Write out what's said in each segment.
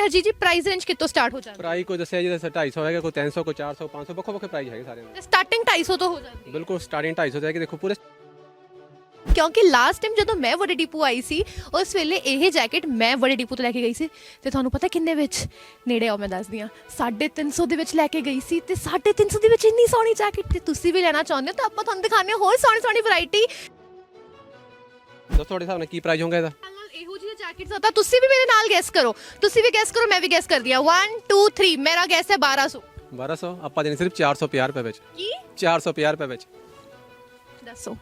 ਤੇ ਹਰਜੀਤ ਜੀ price range ਕਿੱਥੋਂ ਸਟਾਰਟ ਹੋ ਜਾਂਦਾ? ਪ੍ਰਾਈਸ ਕੋਈ ਦੱਸਿਆ ਜੀ 250 ਹੈਗਾ ਕੋਈ 300 ਕੋਈ 400 500 ਵੱਖੋ ਵੱਖਰੇ ਪ੍ਰਾਈਸ ਹੈਗੇ ਸਾਰਿਆਂ ਦੇ। ਸਟਾਰਟਿੰਗ 250 ਤੋਂ ਹੋ ਜਾਂਦੀ। ਬਿਲਕੁਲ ਸਟਾਰਟਿੰਗ 250 ਤੋਂ ਹੈ ਕਿ ਦੇਖੋ ਪੂਰੇ ਕਿਉਂਕਿ ਲਾਸਟ ਟਾਈਮ ਜਦੋਂ ਮੈਂ ਵੱਡੇ ਡਿਪੂ ਆਈ ਸੀ ਉਸ ਵੇਲੇ ਇਹ ਜੈਕਟ ਮੈਂ ਵੱਡੇ ਡਿਪੂ ਤੋਂ ਲੈ ਕੇ ਗਈ ਸੀ। ਤੇ ਤੁਹਾਨੂੰ ਪਤਾ ਕਿੰਨੇ ਵਿੱਚ ਨੇੜੇ ਆਓ ਮੈਂ ਦੱਸਦੀ ਹਾਂ। 350 ਦੇ ਵਿੱਚ ਲੈ ਕੇ ਗਈ ਸੀ ਤੇ 350 ਦੇ ਵਿੱਚ ਇੰਨੀ ਸੋਹਣੀ ਜੈਕਟ ਤੇ ਤੁਸੀਂ ਵੀ ਲੈਣਾ ਚਾਹੁੰਦੇ ਹੋ ਤਾਂ ਆਪਾਂ ਤੁਹਾਨੂੰ ਦਿਖਾਉਂਦੇ ਹਾਂ ਹੋਰ ਸੋਹਣੀ ਸੋਹਣੀ ਵੈਰਾਈਟੀ ਦੱਸੋ ਤੁਹਾਡੇ ਹਿਸਾਬ ਨਾਲ ਕੀ ਪ੍ਰਾਈਸ ਹੋਊਗਾ ਇਹਦਾ? ਇਹੋ ਜਿਹੀ ਜੈਕਟਸ ਤਾਂ ਤੁਸੀਂ ਵੀ ਮੇਰੇ ਨਾਲ ਗੈਸ ਕਰੋ। ਤੁਸੀਂ ਵੀ ਗੈਸ ਕਰੋ ਮੈਂ ਵੀ ਗੈਸ ਕਰਦੀ ਹਾਂ। 1 2 3 ਮੇਰਾ ਗੈਸ ਹੈ 1200 1200 ਆਪਾਂ ਦੇਣੀ ਸਿਰਫ 450 ਰੁਪਏ ਵਿੱਚ। ਕੀ? 450 ਰੁਪਏ ਵਿੱਚ। ਦੱਸੋ।